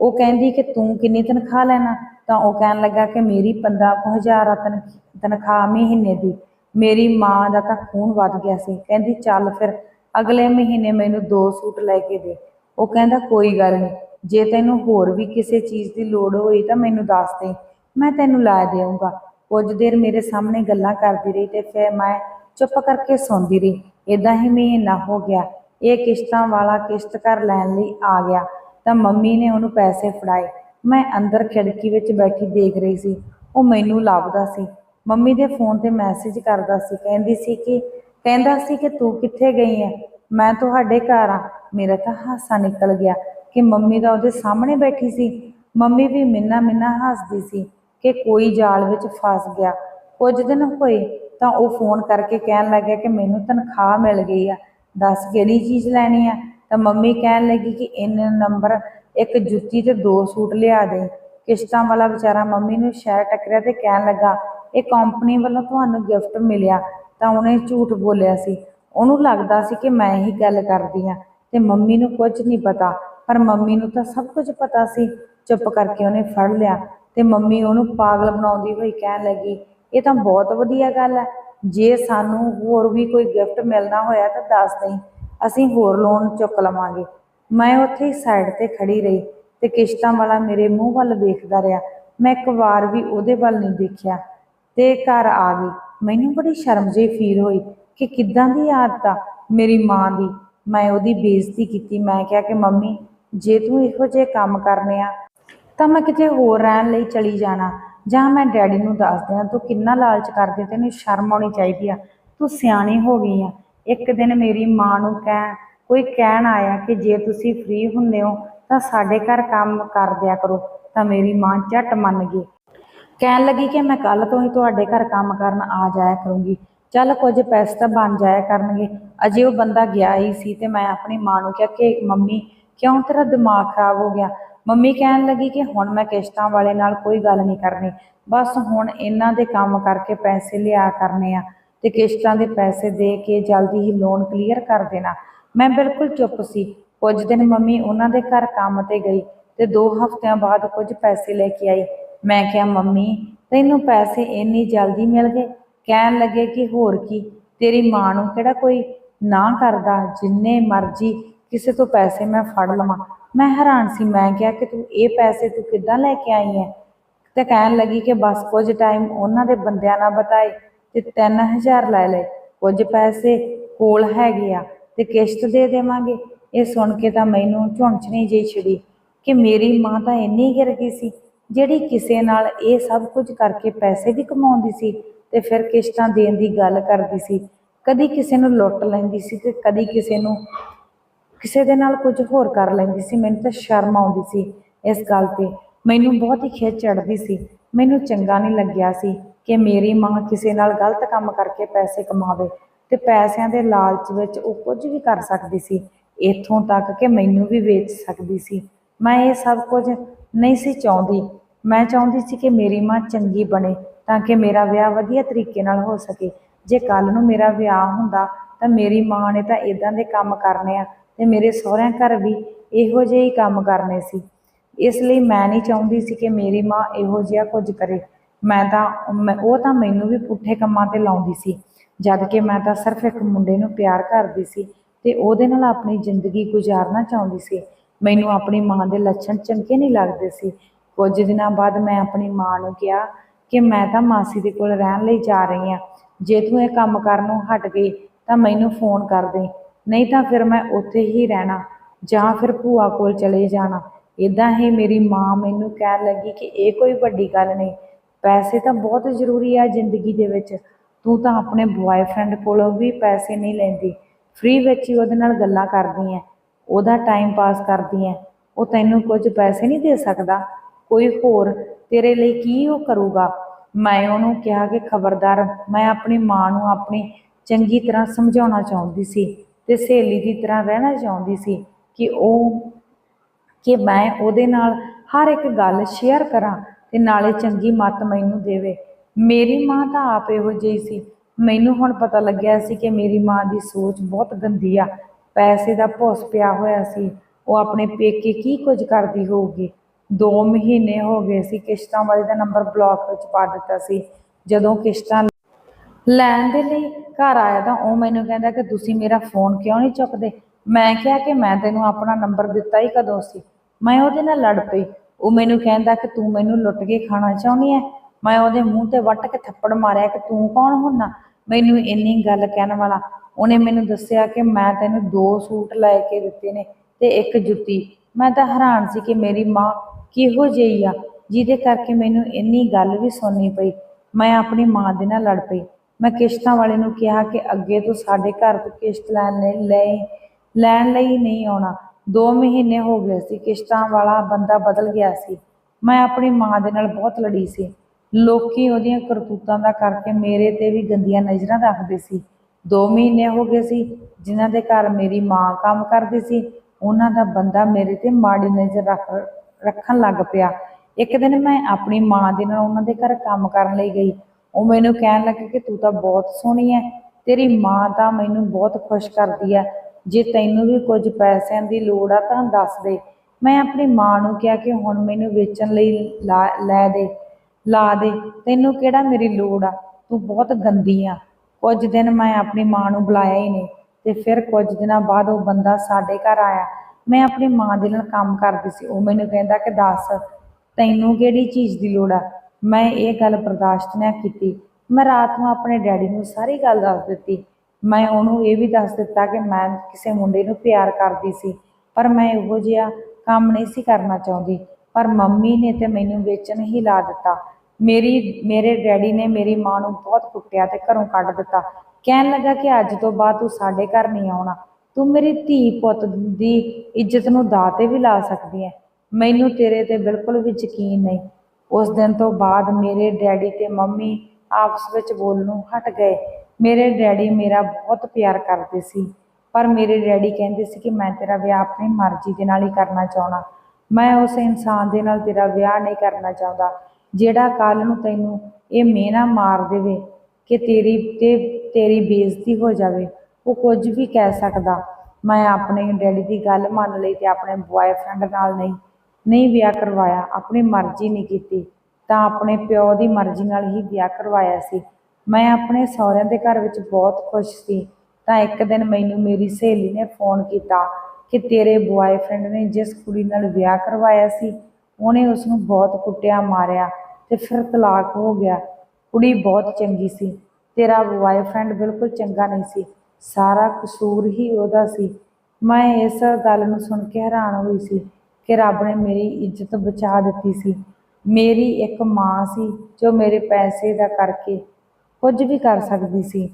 ਉਹ ਕਹਿੰਦੀ ਕਿ ਤੂੰ ਕਿੰਨੀ ਤਨਖਾਹ ਲੈਣਾ? ਤਾਂ ਉਹ ਕਹਿਣ ਲੱਗਾ ਕਿ ਮੇਰੀ 15000 ਆ ਤਨ ਤਨਖਾਹ ਮਹੀਨੇ ਦੀ। ਮੇਰੀ ਮਾਂ ਦਾ ਤਾਂ ਖੂਨ ਵੱਧ ਗਿਆ ਸੀ। ਕਹਿੰਦੀ ਚੱਲ ਫਿਰ ਅਗਲੇ ਮਹੀਨੇ ਮੈਨੂੰ ਦੋ ਸੂਟ ਲੈ ਕੇ ਦੇ। ਉਹ ਕਹਿੰਦਾ ਕੋਈ ਗੱਲ ਨਹੀਂ। ਜੇ ਤੈਨੂੰ ਹੋਰ ਵੀ ਕਿਸੇ ਚੀਜ਼ ਦੀ ਲੋੜ ਹੋਈ ਤਾਂ ਮੈਨੂੰ ਦੱਸ ਦੇ। ਮੈਂ ਤੈਨੂੰ ਲਾ ਦੇਵਾਂਗਾ ਕੁਝ ਦੇਰ ਮੇਰੇ ਸਾਹਮਣੇ ਗੱਲਾਂ ਕਰਦੀ ਰਹੀ ਤੇ ਫਿਰ ਮੈਂ ਚੁੱਪ ਕਰਕੇ ਸੌਂਦੀ ਰਹੀ। ਇਦਾਂ ਹੀ ਮਹੀਨਾ ਹੋ ਗਿਆ। ਇਹ ਕਿਸ਼ਤਾਂ ਵਾਲਾ ਕਿਸ਼ਤ ਘਰ ਲੈਣ ਲਈ ਆ ਗਿਆ। ਤਾਂ ਮੰਮੀ ਨੇ ਉਹਨੂੰ ਪੈਸੇ ਫੜਾਏ। ਮੈਂ ਅੰਦਰ ਖਿੜਕੀ ਵਿੱਚ ਬੈਠੀ ਦੇਖ ਰਹੀ ਸੀ। ਉਹ ਮੈਨੂੰ ਲੱਭਦਾ ਸੀ। ਮੰਮੀ ਦੇ ਫੋਨ ਤੇ ਮੈਸੇਜ ਕਰਦਾ ਸੀ। ਕਹਿੰਦੀ ਸੀ ਕਿ, ਕਹਿੰਦਾ ਸੀ ਕਿ ਤੂੰ ਕਿੱਥੇ ਗਈ ਹੈ ਮੈਂ ਤੁਹਾਡੇ ਘਰ ਆ। ਮੇਰਾ ਤਾਂ ਹਾਸਾ ਨਿਕਲ ਗਿਆ। ਕਿ ਮੰਮੀ ਦਾ ਉਹਦੇ ਸਾਹਮਣੇ ਬੈਠੀ ਸੀ। ਮੰਮੀ ਵੀ ਮਿੰਨਾ ਮਿੰਨਾ ਹੱਸਦੀ ਸੀ ਕਿ ਕੋਈ ਜਾਲ ਵਿੱਚ ਫਸ ਗਿਆ। ਕੁਝ ਦਿਨ ਹੋਏ ਤਾਂ ਉਹ ਫੋਨ ਕਰਕੇ ਕਹਿਣ ਲੱਗਿਆ ਕਿ ਮੈਨੂੰ ਤਨਖਾਹ ਮਿਲ ਗਈ ਆ। ਦੱਸ ਕਿਹੜੀ ਚੀਜ਼ ਲੈਣੀ ਆ? ਤਾਂ ਮੰਮੀ ਕਹਿਣ ਲੱਗੀ ਕਿ ਇੰਨੇ ਨੰਬਰ ਇੱਕ ਜੁੱਤੀ ਤੇ ਦੋ ਸੂਟ ਲਿਆ ਦੇ। ਕਿਸ਼ਤਾਂ ਵਾਲਾ ਵਿਚਾਰਾ ਮੰਮੀ ਨੂੰ ਸ਼ਹਿਰ ਟੱਕਰਿਆ ਤੇ ਕਹਿਣ ਲੱਗਾ, ਇਹ ਕੰਪਨੀ ਵੱਲੋਂ ਤੁਹਾਨੂੰ ਗਿਫਟ ਮਿਲਿਆ। ਤਾਂ ਉਹਨੇ ਝੂਠ ਬੋਲਿਆ ਸੀ। ਉਹਨੂੰ ਲੱਗਦਾ ਸੀ ਕਿ ਮੈਂ ਹੀ ਗੱਲ ਕਰਦੀ ਆ ਤੇ ਮੰਮੀ ਨੂੰ ਕੁਝ ਨਹੀਂ ਪਤਾ। ਪਰ ਮੰਮੀ ਨੂੰ ਤਾਂ ਸਭ ਕੁਝ ਪਤਾ ਸੀ। ਚੁੱਪ ਕਰਕੇ ਉਹਨੇ ਫੜ ਲਿਆ ਤੇ ਮੰਮੀ ਉਹਨੂੰ ਪਾਗਲ ਬਣਾਉਂਦੀ ਹੋਈ ਕਹਿਣ ਲੱਗੀ, ਇਹ ਤਾਂ ਬਹੁਤ ਵਧੀਆ ਗੱਲ ਹੈ। ਜੇ ਸਾਨੂੰ ਹੋਰ ਵੀ ਕੋਈ ਗਿਫਟ ਮਿਲਣਾ ਹੋਇਆ ਤਾਂ ਦੱਸ ਦੇਈਂ। ਅਸੀਂ ਹੋਰ ਲੋਨ ਚੁੱਕ ਲਵਾਂਗੇ ਮੈਂ ਉੱਥੇ ਹੀ ਸਾਈਡ ਤੇ ਖੜੀ ਰਹੀ ਤੇ ਕਿਸ਼ਤਾਂ ਵਾਲਾ ਮੇਰੇ ਮੂੰਹ ਵੱਲ ਵੇਖਦਾ ਰਿਹਾ। ਮੈਂ ਇੱਕ ਵਾਰ ਵੀ ਉਹਦੇ ਵੱਲ ਨਹੀਂ ਦੇਖਿਆ ਤੇ ਘਰ ਆ ਗਈ। ਮੈਨੂੰ ਬੜੀ ਸ਼ਰਮ ਜਿਹੀ ਫੀਲ ਹੋਈ ਕਿ ਕਿੱਦਾਂ ਦੀ ਆਦਤ ਆ ਮੇਰੀ ਮਾਂ ਦੀ। ਮੈਂ ਉਹਦੀ ਬੇਇੱਜ਼ਤੀ ਕੀਤੀ। ਮੈਂ ਕਿਹਾ ਕਿ ਮੰਮੀ ਜੇ ਤੂੰ ਇਹੋ ਜਿਹੇ ਕੰਮ ਕਰਨੇ ਆ, ਤਾਂ ਮੈਂ ਕਿਤੇ ਹੋਰ ਰਹਿਣ ਲਈ ਚਲੀ ਜਾਣਾ। ਜਾਂ ਮੈਂ ਡੈਡੀ ਨੂੰ ਦੱਸ ਦਿਆਂ, ਤੂੰ ਕਿੰਨਾ ਲਾਲਚ ਕਰਦੀ ਤੈਨੂੰ ਸ਼ਰਮ ਆਉਣੀ ਚਾਹੀਦੀ ਆ। ਤੂੰ ਸਿਆਣੀ ਹੋ ਗਈ ਆ। ਇੱਕ ਦਿਨ ਮੇਰੀ ਮਾਂ ਨੂੰ ਕਹਿ, ਕੋਈ ਕਹਿਣ ਆਇਆ ਕਿ ਜੇ ਤੁਸੀਂ ਫ੍ਰੀ ਹੁੰਦੇ ਹੋ, ਤਾਂ ਸਾਡੇ ਘਰ ਕੰਮ ਕਰ ਦਿਆ ਕਰੋ, ਤਾਂ ਮੇਰੀ ਮਾਂ ਝੱਟ ਮੰਨ ਗਈ। ਕਹਿਣ ਲੱਗੀ ਕਿ ਮੈਂ ਕੱਲ ਤੋਂ ਹੀ ਤੁਹਾਡੇ ਘਰ ਕੰਮ ਕਰਨ ਆ ਜਾਇਆ ਕਰੂੰਗੀ। ਚੱਲ ਕੁਝ ਪੈਸੇ ਤਾਂ ਬਣ ਜਾਇਆ ਕਰਨਗੇ। ਅਜੇ ਉਹ ਬੰਦਾ ਗਿਆ ਹੀ ਸੀ ਤੇ ਮੈਂ ਆਪਣੀ ਮਾਂ ਨੂੰ ਕਿਹਾ ਕਿ ਮੰਮੀ ਕਿਉਂ ਤੇਰਾ ਦਿਮਾਗ ਖਰਾਬ ਹੋ ਗਿਆ? ਮੰਮੀ ਕਹਿਣ ਲੱਗੀ ਕਿ ਹੁਣ ਮੈਂ ਕਿਸ਼ਤਾਂ ਵਾਲੇ ਨਾਲ ਕੋਈ ਗੱਲ ਨਹੀਂ ਕਰਨੀ। ਬਸ ਹੁਣ ਇਹਨਾਂ ਦੇ ਕੰਮ ਕਰਕੇ ਪੈਸੇ ਲਿਆ ਕਰਨੇ ਆ ਤੇ ਕਿਸ਼ਤਾਂ ਦੇ ਪੈਸੇ ਦੇ ਕੇ ਜਲਦੀ ਹੀ ਲੋਨ ਕਲੀਅਰ ਕਰ ਦੇਣਾ। ਮੈਂ ਬਿਲਕੁਲ ਚੁੱਪ ਸੀ। ਕੁਝ ਦਿਨ ਮੰਮੀ ਉਹਨਾਂ ਦੇ ਘਰ ਕੰਮ ਤੇ ਗਈ ਤੇ 2 ਹਫ਼ਤਿਆਂ ਬਾਅਦ ਕੁਝ ਪੈਸੇ ਲੈ ਕੇ ਆਈ। ਮੈਂ ਕਿਹਾ, ਮੰਮੀ, ਤੈਨੂੰ ਪੈਸੇ ਇੰਨੀ ਜਲਦੀ ਮਿਲ ਗਏ? ਕਹਿਣ ਲੱਗੇ ਕਿ ਹੋਰ ਕੀ, ਤੇਰੀ ਮਾਂ ਨੂੰ ਕਿਹੜਾ ਕੋਈ ਨਾ ਕਰਦਾ, ਜਿੰਨੇ ਮਰਜ਼ੀ ਕਿਸੇ ਤੋਂ ਪੈਸੇ ਮੈਂ ਫੜ ਲਵਾਂ। ਮੈਂ ਹੈਰਾਨ ਸੀ, ਮੈਂ ਕਿਹਾ ਕਿ ਤੂੰ ਇਹ ਪੈਸੇ ਤੂੰ ਕਿੱਦਾਂ ਲੈ ਕੇ ਆਈ ਹੈ ਤੇ ਕਹਿਣ ਲੱਗੀ ਕਿ ਬਸ ਕੁਝ ਟਾਈਮ ਉਹਨਾਂ ਦੇ ਬੰਦਿਆਂ ਨਾਲ ਬਤਾਏ ਤੇ 3000 ਲੈ ਲਏ। ਕੁਝ ਪੈਸੇ ਕੋਲ ਹੈਗੇ ਆ ਤੇ ਕਿਸ਼ਤ ਦੇ ਦੇਵਾਂਗੇ। ਇਹ ਸੁਣ ਕੇ ਤਾਂ ਮੈਨੂੰ ਝੁੰਝਣੀ ਜਿਹੀ ਛਿੜੀ ਕਿ ਮੇਰੀ ਮਾਂ ਤਾਂ ਇੰਨੀ ਗਿਰ ਗਈ ਸੀ, ਜਿਹੜੀ ਕਿਸੇ ਨਾਲ ਇਹ ਸਭ ਕੁਝ ਕਰਕੇ ਪੈਸੇ ਵੀ ਕਮਾਉਂਦੀ ਸੀ ਤੇ ਫਿਰ ਕਿਸ਼ਤਾਂ ਦੇਣ ਦੀ ਗੱਲ ਕਰਦੀ ਸੀ। ਕਦੀ ਕਿਸੇ ਨੂੰ ਲੁੱਟ ਲੈਂਦੀ ਸੀ ਤੇ ਕਦੀ ਕਿਸੇ ਨੂੰ ਕਿਸੇ ਦੇ ਨਾਲ ਕੁਝ ਹੋਰ ਕਰ ਲੈਂਦੀ ਸੀ, ਮੈਨੂੰ ਤਾਂ ਸ਼ਰਮ ਆਉਂਦੀ ਸੀ ਇਸ ਗੱਲ ਤੇ। ਮੈਨੂੰ ਬਹੁਤ ਹੀ ਖਿੱਚ ਚੜ੍ਹਦੀ ਸੀ। ਮੈਨੂੰ ਚੰਗਾ ਨਹੀਂ ਲੱਗਿਆ ਸੀ ਕਿ ਮੇਰੀ ਮਾਂ ਕਿਸੇ ਨਾਲ ਗਲਤ ਕੰਮ ਕਰਕੇ ਪੈਸੇ ਕਮਾਵੇ ਤੇ ਪੈਸਿਆਂ ਦੇ ਲਾਲਚ ਵਿੱਚ ਉਹ ਕੁਝ ਵੀ ਕਰ ਸਕਦੀ ਸੀ। ਇੱਥੋਂ ਤੱਕ ਕਿ ਮੈਨੂੰ ਵੀ ਵੇਚ ਸਕਦੀ ਸੀ। ਮੈਂ ਇਹ ਸਭ ਕੁਝ ਨਹੀਂ ਸੀ ਚਾਹੁੰਦੀ। ਮੈਂ ਚਾਹੁੰਦੀ ਸੀ ਕਿ ਮੇਰੀ ਮਾਂ ਚੰਗੀ ਬਣੇ ਤਾਂ ਕਿ ਮੇਰਾ ਵਿਆਹ ਵਧੀਆ ਤਰੀਕੇ ਨਾਲ ਹੋ ਸਕੇ। ਜੇ ਕੱਲ ਨੂੰ ਮੇਰਾ ਵਿਆਹ ਹੁੰਦਾ ਤਾਂ ਮੇਰੀ ਮਾਂ ਨੇ ਤਾਂ ਇਦਾਂ ਦੇ ਕੰਮ ਕਰਨੇ ਆ ਤੇ ਮੇਰੇ ਸਹੁਰਿਆਂ ਘਰ ਵੀ ਇਹੋ ਜਿਹੇ ਹੀ ਕੰਮ ਕਰਨੇ ਸੀ। ਇਸ ਲਈ ਮੈਂ ਨਹੀਂ ਚਾਹੁੰਦੀ ਸੀ ਕਿ ਮੇਰੀ ਮਾਂ ਇਹੋ ਜਿਹਾ ਕੁਝ ਕਰੇ। ਮੈਂ ਤਾਂ, ਮੈਂ- ਉਹ ਤਾਂ ਮੈਨੂੰ ਵੀ ਪੁੱਠੇ ਕੰਮਾਂ ਤੇ ਲਾਉਂਦੀ ਸੀ। ਜਦ ਕਿ ਮੈਂ ਤਾਂ ਸਿਰਫ ਇੱਕ ਮੁੰਡੇ ਨੂੰ ਪਿਆਰ ਕਰਦੀ ਸੀ ਤੇ ਉਹਦੇ ਨਾਲ ਆਪਣੀ ਜ਼ਿੰਦਗੀ ਗੁਜ਼ਾਰਨਾ ਚਾਹੁੰਦੀ ਸੀ। ਮੈਨੂੰ ਆਪਣੀ ਮਾਂ ਦੇ ਲੱਛਣ ਚੰਗੇ ਨਹੀਂ ਲੱਗਦੇ ਸੀ। ਕੁਝ ਦਿਨਾਂ ਬਾਅਦ ਮੈਂ ਆਪਣੀ ਮਾਂ ਨੂੰ ਕਿਹਾ ਕਿ ਮੈਂ ਤਾਂ ਮਾਸੀ ਦੇ ਕੋਲ ਰਹਿਣ ਲਈ ਜਾ ਰਹੀ ਹਾਂ। ਜੇ ਤੂੰ ਇਹ ਕੰਮ ਕਰਨੋਂ ਹਟ ਗਈ ਤਾਂ ਮੈਨੂੰ ਫੋਨ ਕਰ ਦੇ। ਨਹੀਂ ਤਾਂ ਫਿਰ ਮੈਂ ਉੱਥੇ ਹੀ ਰਹਿਣਾ, ਜਾਂ ਫਿਰ ਭੂਆ ਕੋਲ ਚਲੇ ਜਾਣਾ। ਇਦਾਂ ਹੀ ਮੇਰੀ ਮਾਂ ਮੈਨੂੰ ਕਹਿਣ ਲੱਗੀ ਕਿ ਇਹ ਕੋਈ ਵੱਡੀ ਗੱਲ ਨਹੀਂ, ਪੈਸੇ ਤਾਂ ਬਹੁਤ ਜ਼ਰੂਰੀ ਆ ਜ਼ਿੰਦਗੀ ਦੇ ਵਿੱਚ। ਤੂੰ ਤਾਂ ਆਪਣੇ ਬੁਆਏਫ੍ਰੈਂਡ ਕੋਲੋਂ ਵੀ ਪੈਸੇ ਨਹੀਂ ਲੈਂਦੀ ਫ੍ਰੀ ਵਿੱਚ ਹੀ ਉਹਦੇ ਨਾਲ ਗੱਲਾਂ ਕਰਦੀ ਐ, ਉਹਦਾ ਟਾਈਮ ਪਾਸ ਕਰਦੀ ਐ, ਉਹ ਤੈਨੂੰ ਕੁਝ ਪੈਸੇ ਨਹੀਂ ਦੇ ਸਕਦਾ। ਕੋਈ ਹੋਰ ਤੇਰੇ ਲਈ ਕੀ ਉਹ ਕਰੂਗਾ? ਮੈਂ ਉਹਨੂੰ ਕਿਹਾ ਕਿ ਖਬਰਦਾਰ, ਮੈਂ ਆਪਣੀ ਮਾਂ ਨੂੰ ਆਪਣੀ ਚੰਗੀ ਤਰ੍ਹਾਂ ਸਮਝਾਉਣਾ ਚਾਹੁੰਦੀ ਸੀ। ਤੇ ਸਹੇਲੀ ਦੀ ਤਰ੍ਹਾਂ ਰਹਿਣਾ ਚਾਹੁੰਦੀ ਸੀ ਕਿ ਉਹ, ਕਿ ਮੈਂ ਉਹਦੇ ਨਾਲ ਹਰ ਇੱਕ ਗੱਲ ਸ਼ੇਅਰ ਕਰਾਂ ਤੇ ਨਾਲੇ ਚੰਗੀ ਮੱਤ ਮੈਨੂੰ ਦੇਵੇ। ਮੇਰੀ ਮਾਂ ਤਾਂ ਆਪ ਇਹੋ ਜਿਹੀ ਸੀ। ਮੈਨੂੰ ਹੁਣ ਪਤਾ ਲੱਗਿਆ ਸੀ ਕਿ ਮੇਰੀ ਮਾਂ ਦੀ ਸੋਚ ਬਹੁਤ ਗੰਦੀ ਆ। ਪੈਸੇ ਦਾ ਭੋਸ ਪਿਆ ਹੋਇਆ ਸੀ। ਉਹ ਆਪਣੇ ਪੇਕੇ ਕੀ ਕੁਝ ਕਰਦੀ ਹੋਊਗੀ? 2 ਮਹੀਨੇ ਹੋ ਗਏ ਸੀ ਕਿਸ਼ਤਾਂ ਵਾਲੇ ਦਾ ਨੰਬਰ ਬਲੌਕ ਵਿੱਚ ਪਾ ਦਿੱਤਾ ਸੀ। ਜਦੋਂ ਕਿਸ਼ਤਾਂ ਲੈਣ ਦੇ ਲਈ ਘਰ ਆਇਆ ਤਾਂ ਉਹ ਮੈਨੂੰ ਕਹਿੰਦਾ ਕਿ ਤੁਸੀਂ ਮੇਰਾ ਫੋਨ ਕਿਉਂ ਨਹੀਂ ਚੁੱਕਦੇ? ਮੈਂ ਕਿਹਾ ਕਿ ਮੈਂ ਤੈਨੂੰ ਆਪਣਾ ਨੰਬਰ ਦਿੱਤਾ ਹੀ ਕਦੋਂ ਸੀ? ਮੈਂ ਉਹਦੇ ਨਾਲ ਲੜ ਪਈ। ਉਹ ਮੈਨੂੰ ਕਹਿੰਦਾ ਕਿ ਤੂੰ ਮੈਨੂੰ ਲੁੱਟ ਕੇ ਖਾਣਾ ਚਾਹੁੰਦੀ ਐ? ਮੈਂ ਉਹਦੇ ਮੂੰਹ ਤੇ ਵੱਟ ਕੇ ਥੱਪੜ ਮਾਰਿਆ ਕਿ ਤੂੰ ਕੌਣ ਹੁੰਨਾ? ਮੈਨੂੰ ਇੰਨੀ ਗੱਲ ਕਹਿਣ ਵਾਲਾ। ਉਹਨੇ ਮੈਨੂੰ ਦੱਸਿਆ ਕਿ ਮੈਂ ਤੈਨੂੰ ਦੋ ਸੂਟ ਲੈ ਕੇ ਦਿੱਤੇ ਨੇ ਤੇ ਇੱਕ ਜੁੱਤੀ। ਮੈਂ ਤਾਂ ਹੈਰਾਨ ਸੀ ਕਿ ਮੇਰੀ ਮਾਂ ਕਿਹੋ ਜਿਹੀ ਆ, ਜਿਹਦੇ ਕਰਕੇ ਮੈਨੂੰ ਇੰਨੀ ਗੱਲ ਵੀ ਸੁਣਨੀ ਪਈ। ਮੈਂ ਆਪਣੀ ਮਾਂ ਦੇ ਨਾਲ ਲੜ ਪਈ। ਮੈਂ ਕਿਸ਼ਤਾਂ ਵਾਲੇ ਨੂੰ ਕਿਹਾ ਕਿ ਅੱਗੇ ਤੋਂ ਸਾਡੇ ਘਰ ਤੋਂ ਕਿਸ਼ਤ ਲੈਣ ਲਈ ਲੈਣ ਲਈ ਨਹੀਂ ਆਉਣਾ। 2 ਮਹੀਨੇ ਹੋ ਗਏ ਸੀ, ਕਿਸ਼ਤਾਂ ਵਾਲਾ ਬੰਦਾ ਬਦਲ ਗਿਆ ਸੀ। ਮੈਂ ਆਪਣੀ ਮਾਂ ਦੇ ਨਾਲ ਬਹੁਤ ਲੜੀ ਸੀ। ਲੋਕੀ ਉਹਦੀਆਂ ਕਰਤੂਤਾਂ ਦਾ ਕਰਕੇ ਮੇਰੇ ਤੇ ਵੀ ਗੰਦੀਆਂ ਨਜ਼ਰਾਂ ਰੱਖਦੇ ਸੀ। 2 ਮਹੀਨੇ ਹੋ ਗਏ ਸੀ, ਜਿਨ੍ਹਾਂ ਦੇ ਘਰ ਮੇਰੀ ਮਾਂ ਕੰਮ ਕਰਦੀ ਸੀ, ਉਹਨਾਂ ਦਾ ਬੰਦਾ ਮੇਰੇ ਤੇ ਮਾੜੀ ਨਜ਼ਰ ਰੱਖ, ਰੱਖਣ ਲੱਗ ਪਿਆ। ਇੱਕ ਦਿਨ ਮੈਂ ਆਪਣੀ ਮਾਂ ਦੇ ਨਾਲ ਉਹਨਾਂ ਦੇ ਘਰ ਕੰਮ ਕਰਨ ਲਈ ਗਈ। ਉਹ ਮੈਨੂੰ ਕਹਿਣ ਲੱਗੇ ਕਿ ਤੂੰ ਤਾਂ ਬਹੁਤ ਸੋਹਣੀ ਹੈ ਤੇਰੀ ਮਾਂ ਤਾਂ ਮੈਨੂੰ ਬਹੁਤ ਖੁਸ਼ ਕਰਦੀ ਹੈ ਜੇ ਤੈਨੂੰ ਵੀ ਕੁਝ ਪੈਸਿਆਂ ਦੀ ਲੋੜ ਆ ਤਾਂ ਦੱਸ ਦੇ। ਮੈਂ ਆਪਣੀ ਮਾਂ ਨੂੰ ਕਿਹਾ ਕਿ ਹੁਣ ਮੈਨੂੰ ਵੇਚਣ ਲਈ ਲਾ- ਲੈ ਦੇ, ਲਾ ਦੇ। ਤੈਨੂੰ ਕਿਹੜਾ ਮੇਰੀ ਲੋੜ ਆ? ਤੂੰ ਬਹੁਤ ਗੰਦੀ ਆ। ਕੁਝ ਦਿਨ ਮੈਂ ਆਪਣੀ ਮਾਂ ਨੂੰ ਬੁਲਾਇਆ ਹੀ ਨਹੀਂ ਤੇ ਫਿਰ ਕੁਝ ਦਿਨਾਂ ਬਾਅਦ ਉਹ ਬੰਦਾ ਸਾਡੇ ਘਰ ਆਇਆ। ਮੈਂ ਆਪਣੀ ਮਾਂ ਦੇ ਨਾਲ ਕੰਮ ਕਰਦੀ ਸੀ। ਉਹ ਮੈਨੂੰ ਕਹਿੰਦਾ ਕਿ ਦੱਸ, ਤੈਨੂੰ ਕਿਹੜੀ ਚੀਜ਼ ਦੀ ਲੋੜ ਆ? ਮੈਂ ਇਹ ਗੱਲ ਬਰਦਾਸ਼ਤ ਨਾ ਕੀਤੀ। ਮੈਂ ਰਾਤ ਨੂੰ ਆਪਣੇ ਡੈਡੀ ਨੂੰ ਸਾਰੀ ਗੱਲ ਦੱਸ ਦਿੱਤੀ। ਮੈਂ ਉਹਨੂੰ ਇਹ ਵੀ ਦੱਸ ਦਿੱਤਾ ਕਿ ਮੈਂ ਕਿਸੇ ਮੁੰਡੇ ਨੂੰ ਪਿਆਰ ਕਰਦੀ ਸੀ, ਪਰ ਮੈਂ ਇਹੋ ਜਿਹਾ ਕੰਮ ਨਹੀਂ ਸੀ ਕਰਨਾ ਚਾਹੁੰਦੀ। ਪਰ ਮੰਮੀ ਨੇ ਤੇ ਮੈਨੂੰ ਵੇਚਣ ਹੀ ਲਾ ਦਿੱਤਾ। ਮੇਰੀ, ਮੇਰੇ ਡੈਡੀ ਨੇ ਮੇਰੀ ਮਾਂ ਨੂੰ ਬਹੁਤ ਕੁੱਟਿਆ ਤੇ ਘਰੋਂ ਕੱਢ ਦਿੱਤਾ। ਕਹਿਣ ਲੱਗਾ ਕਿ ਅੱਜ ਤੋਂ ਬਾਅਦ ਤੂੰ ਸਾਡੇ ਘਰ ਨਹੀਂ ਆਉਣਾ। ਤੂੰ ਮੇਰੀ ਧੀ ਪੁੱਤ ਦੀ ਇੱਜ਼ਤ ਨੂੰ ਦਾਅ ਤੇ ਵੀ ਲਾ ਸਕਦੀ ਹੈ ਮੈਨੂੰ ਤੇਰੇ ਤੇ ਬਿਲਕੁਲ ਵੀ ਯਕੀਨ ਨਹੀਂ। ਉਸ ਦਿਨ ਤੋਂ ਬਾਅਦ ਮੇਰੇ ਡੈਡੀ ਤੇ ਮੰਮੀ ਆਪਸ ਵਿੱਚ ਬੋਲਣੋਂ ਹਟ ਗਏ। ਮੇਰੇ ਡੈਡੀ ਮੇਰਾ ਬਹੁਤ ਪਿਆਰ ਕਰਦੇ ਸੀ, ਪਰ ਮੇਰੇ ਡੈਡੀ ਕਹਿੰਦੇ ਸੀ ਕਿ ਮੈਂ ਤੇਰਾ ਵਿਆਹ ਆਪਣੀ ਮਰਜ਼ੀ ਦੇ ਨਾਲ ਹੀ ਕਰਨਾ ਚਾਹਣਾ ਮੈਂ ਉਸ ਇਨਸਾਨ ਦੇ ਨਾਲ ਤੇਰਾ ਵਿਆਹ ਨਹੀਂ ਕਰਨਾ ਚਾਹੁੰਦਾ, ਜਿਹੜਾ ਕੱਲ ਨੂੰ ਤੈਨੂੰ ਇਹ ਮਿਹਣਾ ਮਾਰ ਦੇਵੇ ਕਿ ਤੇਰੀ ਤੇ ਤੇਰੀ ਬੇਇੱਜ਼ਤੀ ਹੋ ਜਾਵੇ, ਉਹ ਕੁਝ ਵੀ ਕਹਿ ਸਕਦਾ। ਮੈਂ ਆਪਣੇ ਡੈਡੀ ਦੀ ਗੱਲ ਮੰਨ ਲਈ ਤੇ ਆਪਣੇ ਬੁਆਏਫ੍ਰੈਂਡ ਨਾਲ ਨਹੀਂ। ਨਹੀਂ ਵਿਆਹ ਕਰਵਾਇਆ, ਆਪਣੀ ਮਰਜ਼ੀ ਨਹੀਂ ਕੀਤੀ। ਤਾਂ ਆਪਣੇ ਪਿਓ ਦੀ ਮਰਜ਼ੀ ਨਾਲ ਹੀ ਵਿਆਹ ਕਰਵਾਇਆ ਸੀ। ਮੈਂ ਆਪਣੇ ਸਹੁਰਿਆਂ ਦੇ ਘਰ ਵਿੱਚ ਬਹੁਤ ਖੁਸ਼ ਸੀ। ਤਾਂ ਇੱਕ ਦਿਨ ਮੈਨੂੰ ਮੇਰੀ ਸਹੇਲੀ ਨੇ ਫੋਨ ਕੀਤਾ ਕਿ ਤੇਰੇ ਬੁਆਏਫ੍ਰੈਂਡ ਨੇ ਜਿਸ ਕੁੜੀ ਨਾਲ ਵਿਆਹ ਕਰਵਾਇਆ ਸੀ, ਉਹਨੇ ਉਸ ਨੂੰ ਬਹੁਤ ਕੁੱਟਿਆ, ਮਾਰਿਆ ਤੇ ਫਿਰ ਤਲਾਕ ਹੋ ਗਿਆ। ਕੁੜੀ ਬਹੁਤ ਚੰਗੀ ਸੀ। ਤੇਰਾ ਬੁਆਏਫ੍ਰੈਂਡ ਬਿਲਕੁਲ ਚੰਗਾ ਨਹੀਂ ਸੀ। ਸਾਰਾ ਕਸੂਰ ਹੀ ਉਹਦਾ ਸੀ। ਮੈਂ ਇਸ ਗੱਲ ਨੂੰ ਸੁਣ ਕੇ ਹੈਰਾਨ ਹੋਈ ਸੀ ਕਿ ਰੱਬ ਨੇ ਮੇਰੀ ਇੱਜ਼ਤ ਬਚਾ ਦਿੱਤੀ ਸੀ। ਮੇਰੀ ਇੱਕ ਮਾਂ ਸੀ ਜੋ ਮੇਰੇ ਪੈਸੇ ਦਾ ਕਰਕੇ ਕੁਝ ਵੀ ਕਰ ਸਕਦੀ ਸੀ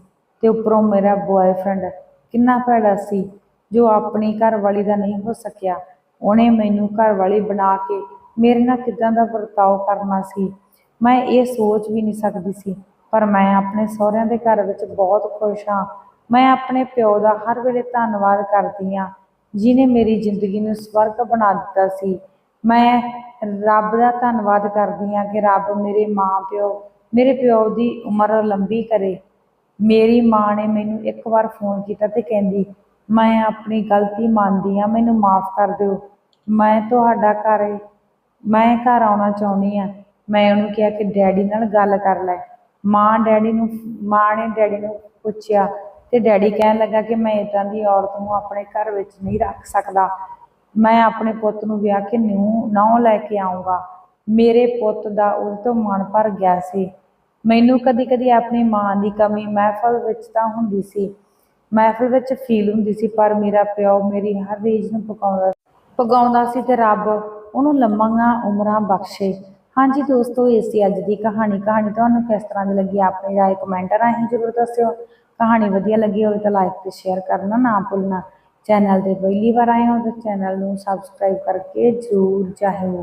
ਤੇ ਉੱਪਰੋਂ ਮੇਰਾ ਬੁਆਏਫ੍ਰੈਂਡ ਕਿੰਨਾ ਭੈੜਾ ਸੀ ਜੋ ਆਪਣੀ ਘਰਵਾਲੀ ਦਾ ਨਹੀਂ ਹੋ ਸਕਿਆ। ਉਹਨੇ ਮੈਨੂੰ ਘਰਵਾਲੀ ਬਣਾ ਕੇ ਮੇਰੇ ਨਾਲ ਕਿਦਾਂ ਦਾ ਵਰਤਾਓ ਕਰਨਾ ਸੀ। ਮੈਂ ਇਹ ਸੋਚ ਵੀ ਨਹੀਂ ਸਕਦੀ ਸੀ, ਪਰ ਮੈਂ ਆਪਣੇ ਸਹੁਰਿਆਂ ਦੇ ਘਰ ਵਿੱਚ ਬਹੁਤ ਖੁਸ਼ ਹਾਂ। ਮੈਂ ਆਪਣੇ ਪਿਓ ਦਾ ਹਰ ਵੇਲੇ ਧੰਨਵਾਦ ਕਰਦੀ ਹਾਂ ਜਿਨੇ ਮੇਰੀ ਜ਼ਿੰਦਗੀ ਨੂੰ ਸਵਰਗ ਬਣਾ ਦਿੱਤਾ ਸੀ, ਮੈਂ ਰੱਬ ਦਾ ਧੰਨਵਾਦ ਕਰਦੀ ਹਾਂ ਕਿ ਰੱਬ ਮੇਰੇ ਮਾਂ ਪਿਓ, ਮੇਰੇ ਪਿਓ ਦੀ ਉਮਰ ਲੰਬੀ ਕਰੇ। ਮੇਰੀ ਮਾਂ ਨੇ ਮੈਨੂੰ ਇੱਕ ਵਾਰ ਫੋਨ ਕੀਤਾ ਤੇ ਕਹਿੰਦੀ, ਮੈਂ ਆਪਣੀ ਗਲਤੀ ਮੰਨਦੀ ਹਾਂ, ਮੈਨੂੰ ਮਾਫ ਕਰ ਦਿਓ। ਮੈਂ ਤੁਹਾਡਾ ਘਰ, ਮੈਂ ਘਰ ਆਉਣਾ ਚਾਹੁੰਦੀ ਹਾਂ। ਮੈਂ ਉਹਨੂੰ ਕਿਹਾ ਕਿ ਡੈਡੀ ਨਾਲ ਗੱਲ ਕਰ ਲੈ। ਮਾਂ ਡੈਡੀ ਨੂੰ, ਮਾਂ ਨੇ ਡੈਡੀ ਨੂੰ ਪੁੱਛਿਆ ਤੇ ਡੈਡੀ ਕਹਿਣ ਲੱਗਾ ਕਿ ਮੈਂ ਇਦਾਂ ਦੀ ਔਰਤ ਨੂੰ ਆਪਣੇ ਘਰ ਵਿੱਚ ਨਹੀਂ ਰੱਖ ਸਕਦਾ। ਮੈਂ ਆਪਣੇ ਪੁੱਤ ਨੂੰ ਵਿਆਹ ਕੇ ਨਿਊ ਨੌ ਲੈ ਕੇ ਆਉਂਗਾ ਮੇਰੇ ਪੁੱਤ ਦਾ ਉਸ ਤੋਂ ਮਨ ਭਰ ਗਿਆ ਸੀ। ਮੈਨੂੰ ਕਦੀ ਕਦੀ ਆਪਣੀ ਮਾਂ ਦੀ ਕਮੀ ਮਹਿਫਲ ਵਿੱਚ ਤਾਂ ਹੁੰਦੀ ਸੀ। ਮਹਿਫਲ ਵਿੱਚ ਫੀਲ ਹੁੰਦੀ ਸੀ, ਪਰ ਮੇਰਾ ਪਿਓ ਮੇਰੀ ਹਰ ਰੀਝ ਨੂੰ ਪਕਾਉਂਦਾ ਪਗਾਉਂਦਾ ਸੀ ਤੇ ਰੱਬ ਉਹਨੂੰ ਲੰਮੀਆਂ ਉਮਰਾਂ ਬਖਸ਼ੇ। ਹਾਂਜੀ ਦੋਸਤੋ, ਇਹ ਸੀ ਅੱਜ ਦੀ ਕਹਾਣੀ। ਕਹਾਣੀ ਤੁਹਾਨੂੰ ਕਿਸ ਤਰ੍ਹਾਂ ਦੀ ਲੱਗੀ? ਆਪਣੀ ਰਾਏ ਕਮੈਂਟ ਰਾਹੀਂ ਜ਼ਰੂਰ ਦੱਸਿਓ। ਕਹਾਣੀ ਵਧੀਆ ਲੱਗੀ ਹੋਵੇ ਤਾਂ ਲਾਈਕ ਤੇ ਸ਼ੇਅਰ ਕਰਨਾ ਨਾ ਭੁੱਲਣਾ। ਚੈਨਲ ਤੇ ਪਹਿਲੀ ਵਾਰ ਆਏ ਹੋ ਤਾਂ ਚੈਨਲ ਨੂੰ ਸਬਸਕ੍ਰਾਈਬ ਕਰਕੇ ਜ਼ਰੂਰ ਚਾਹੇ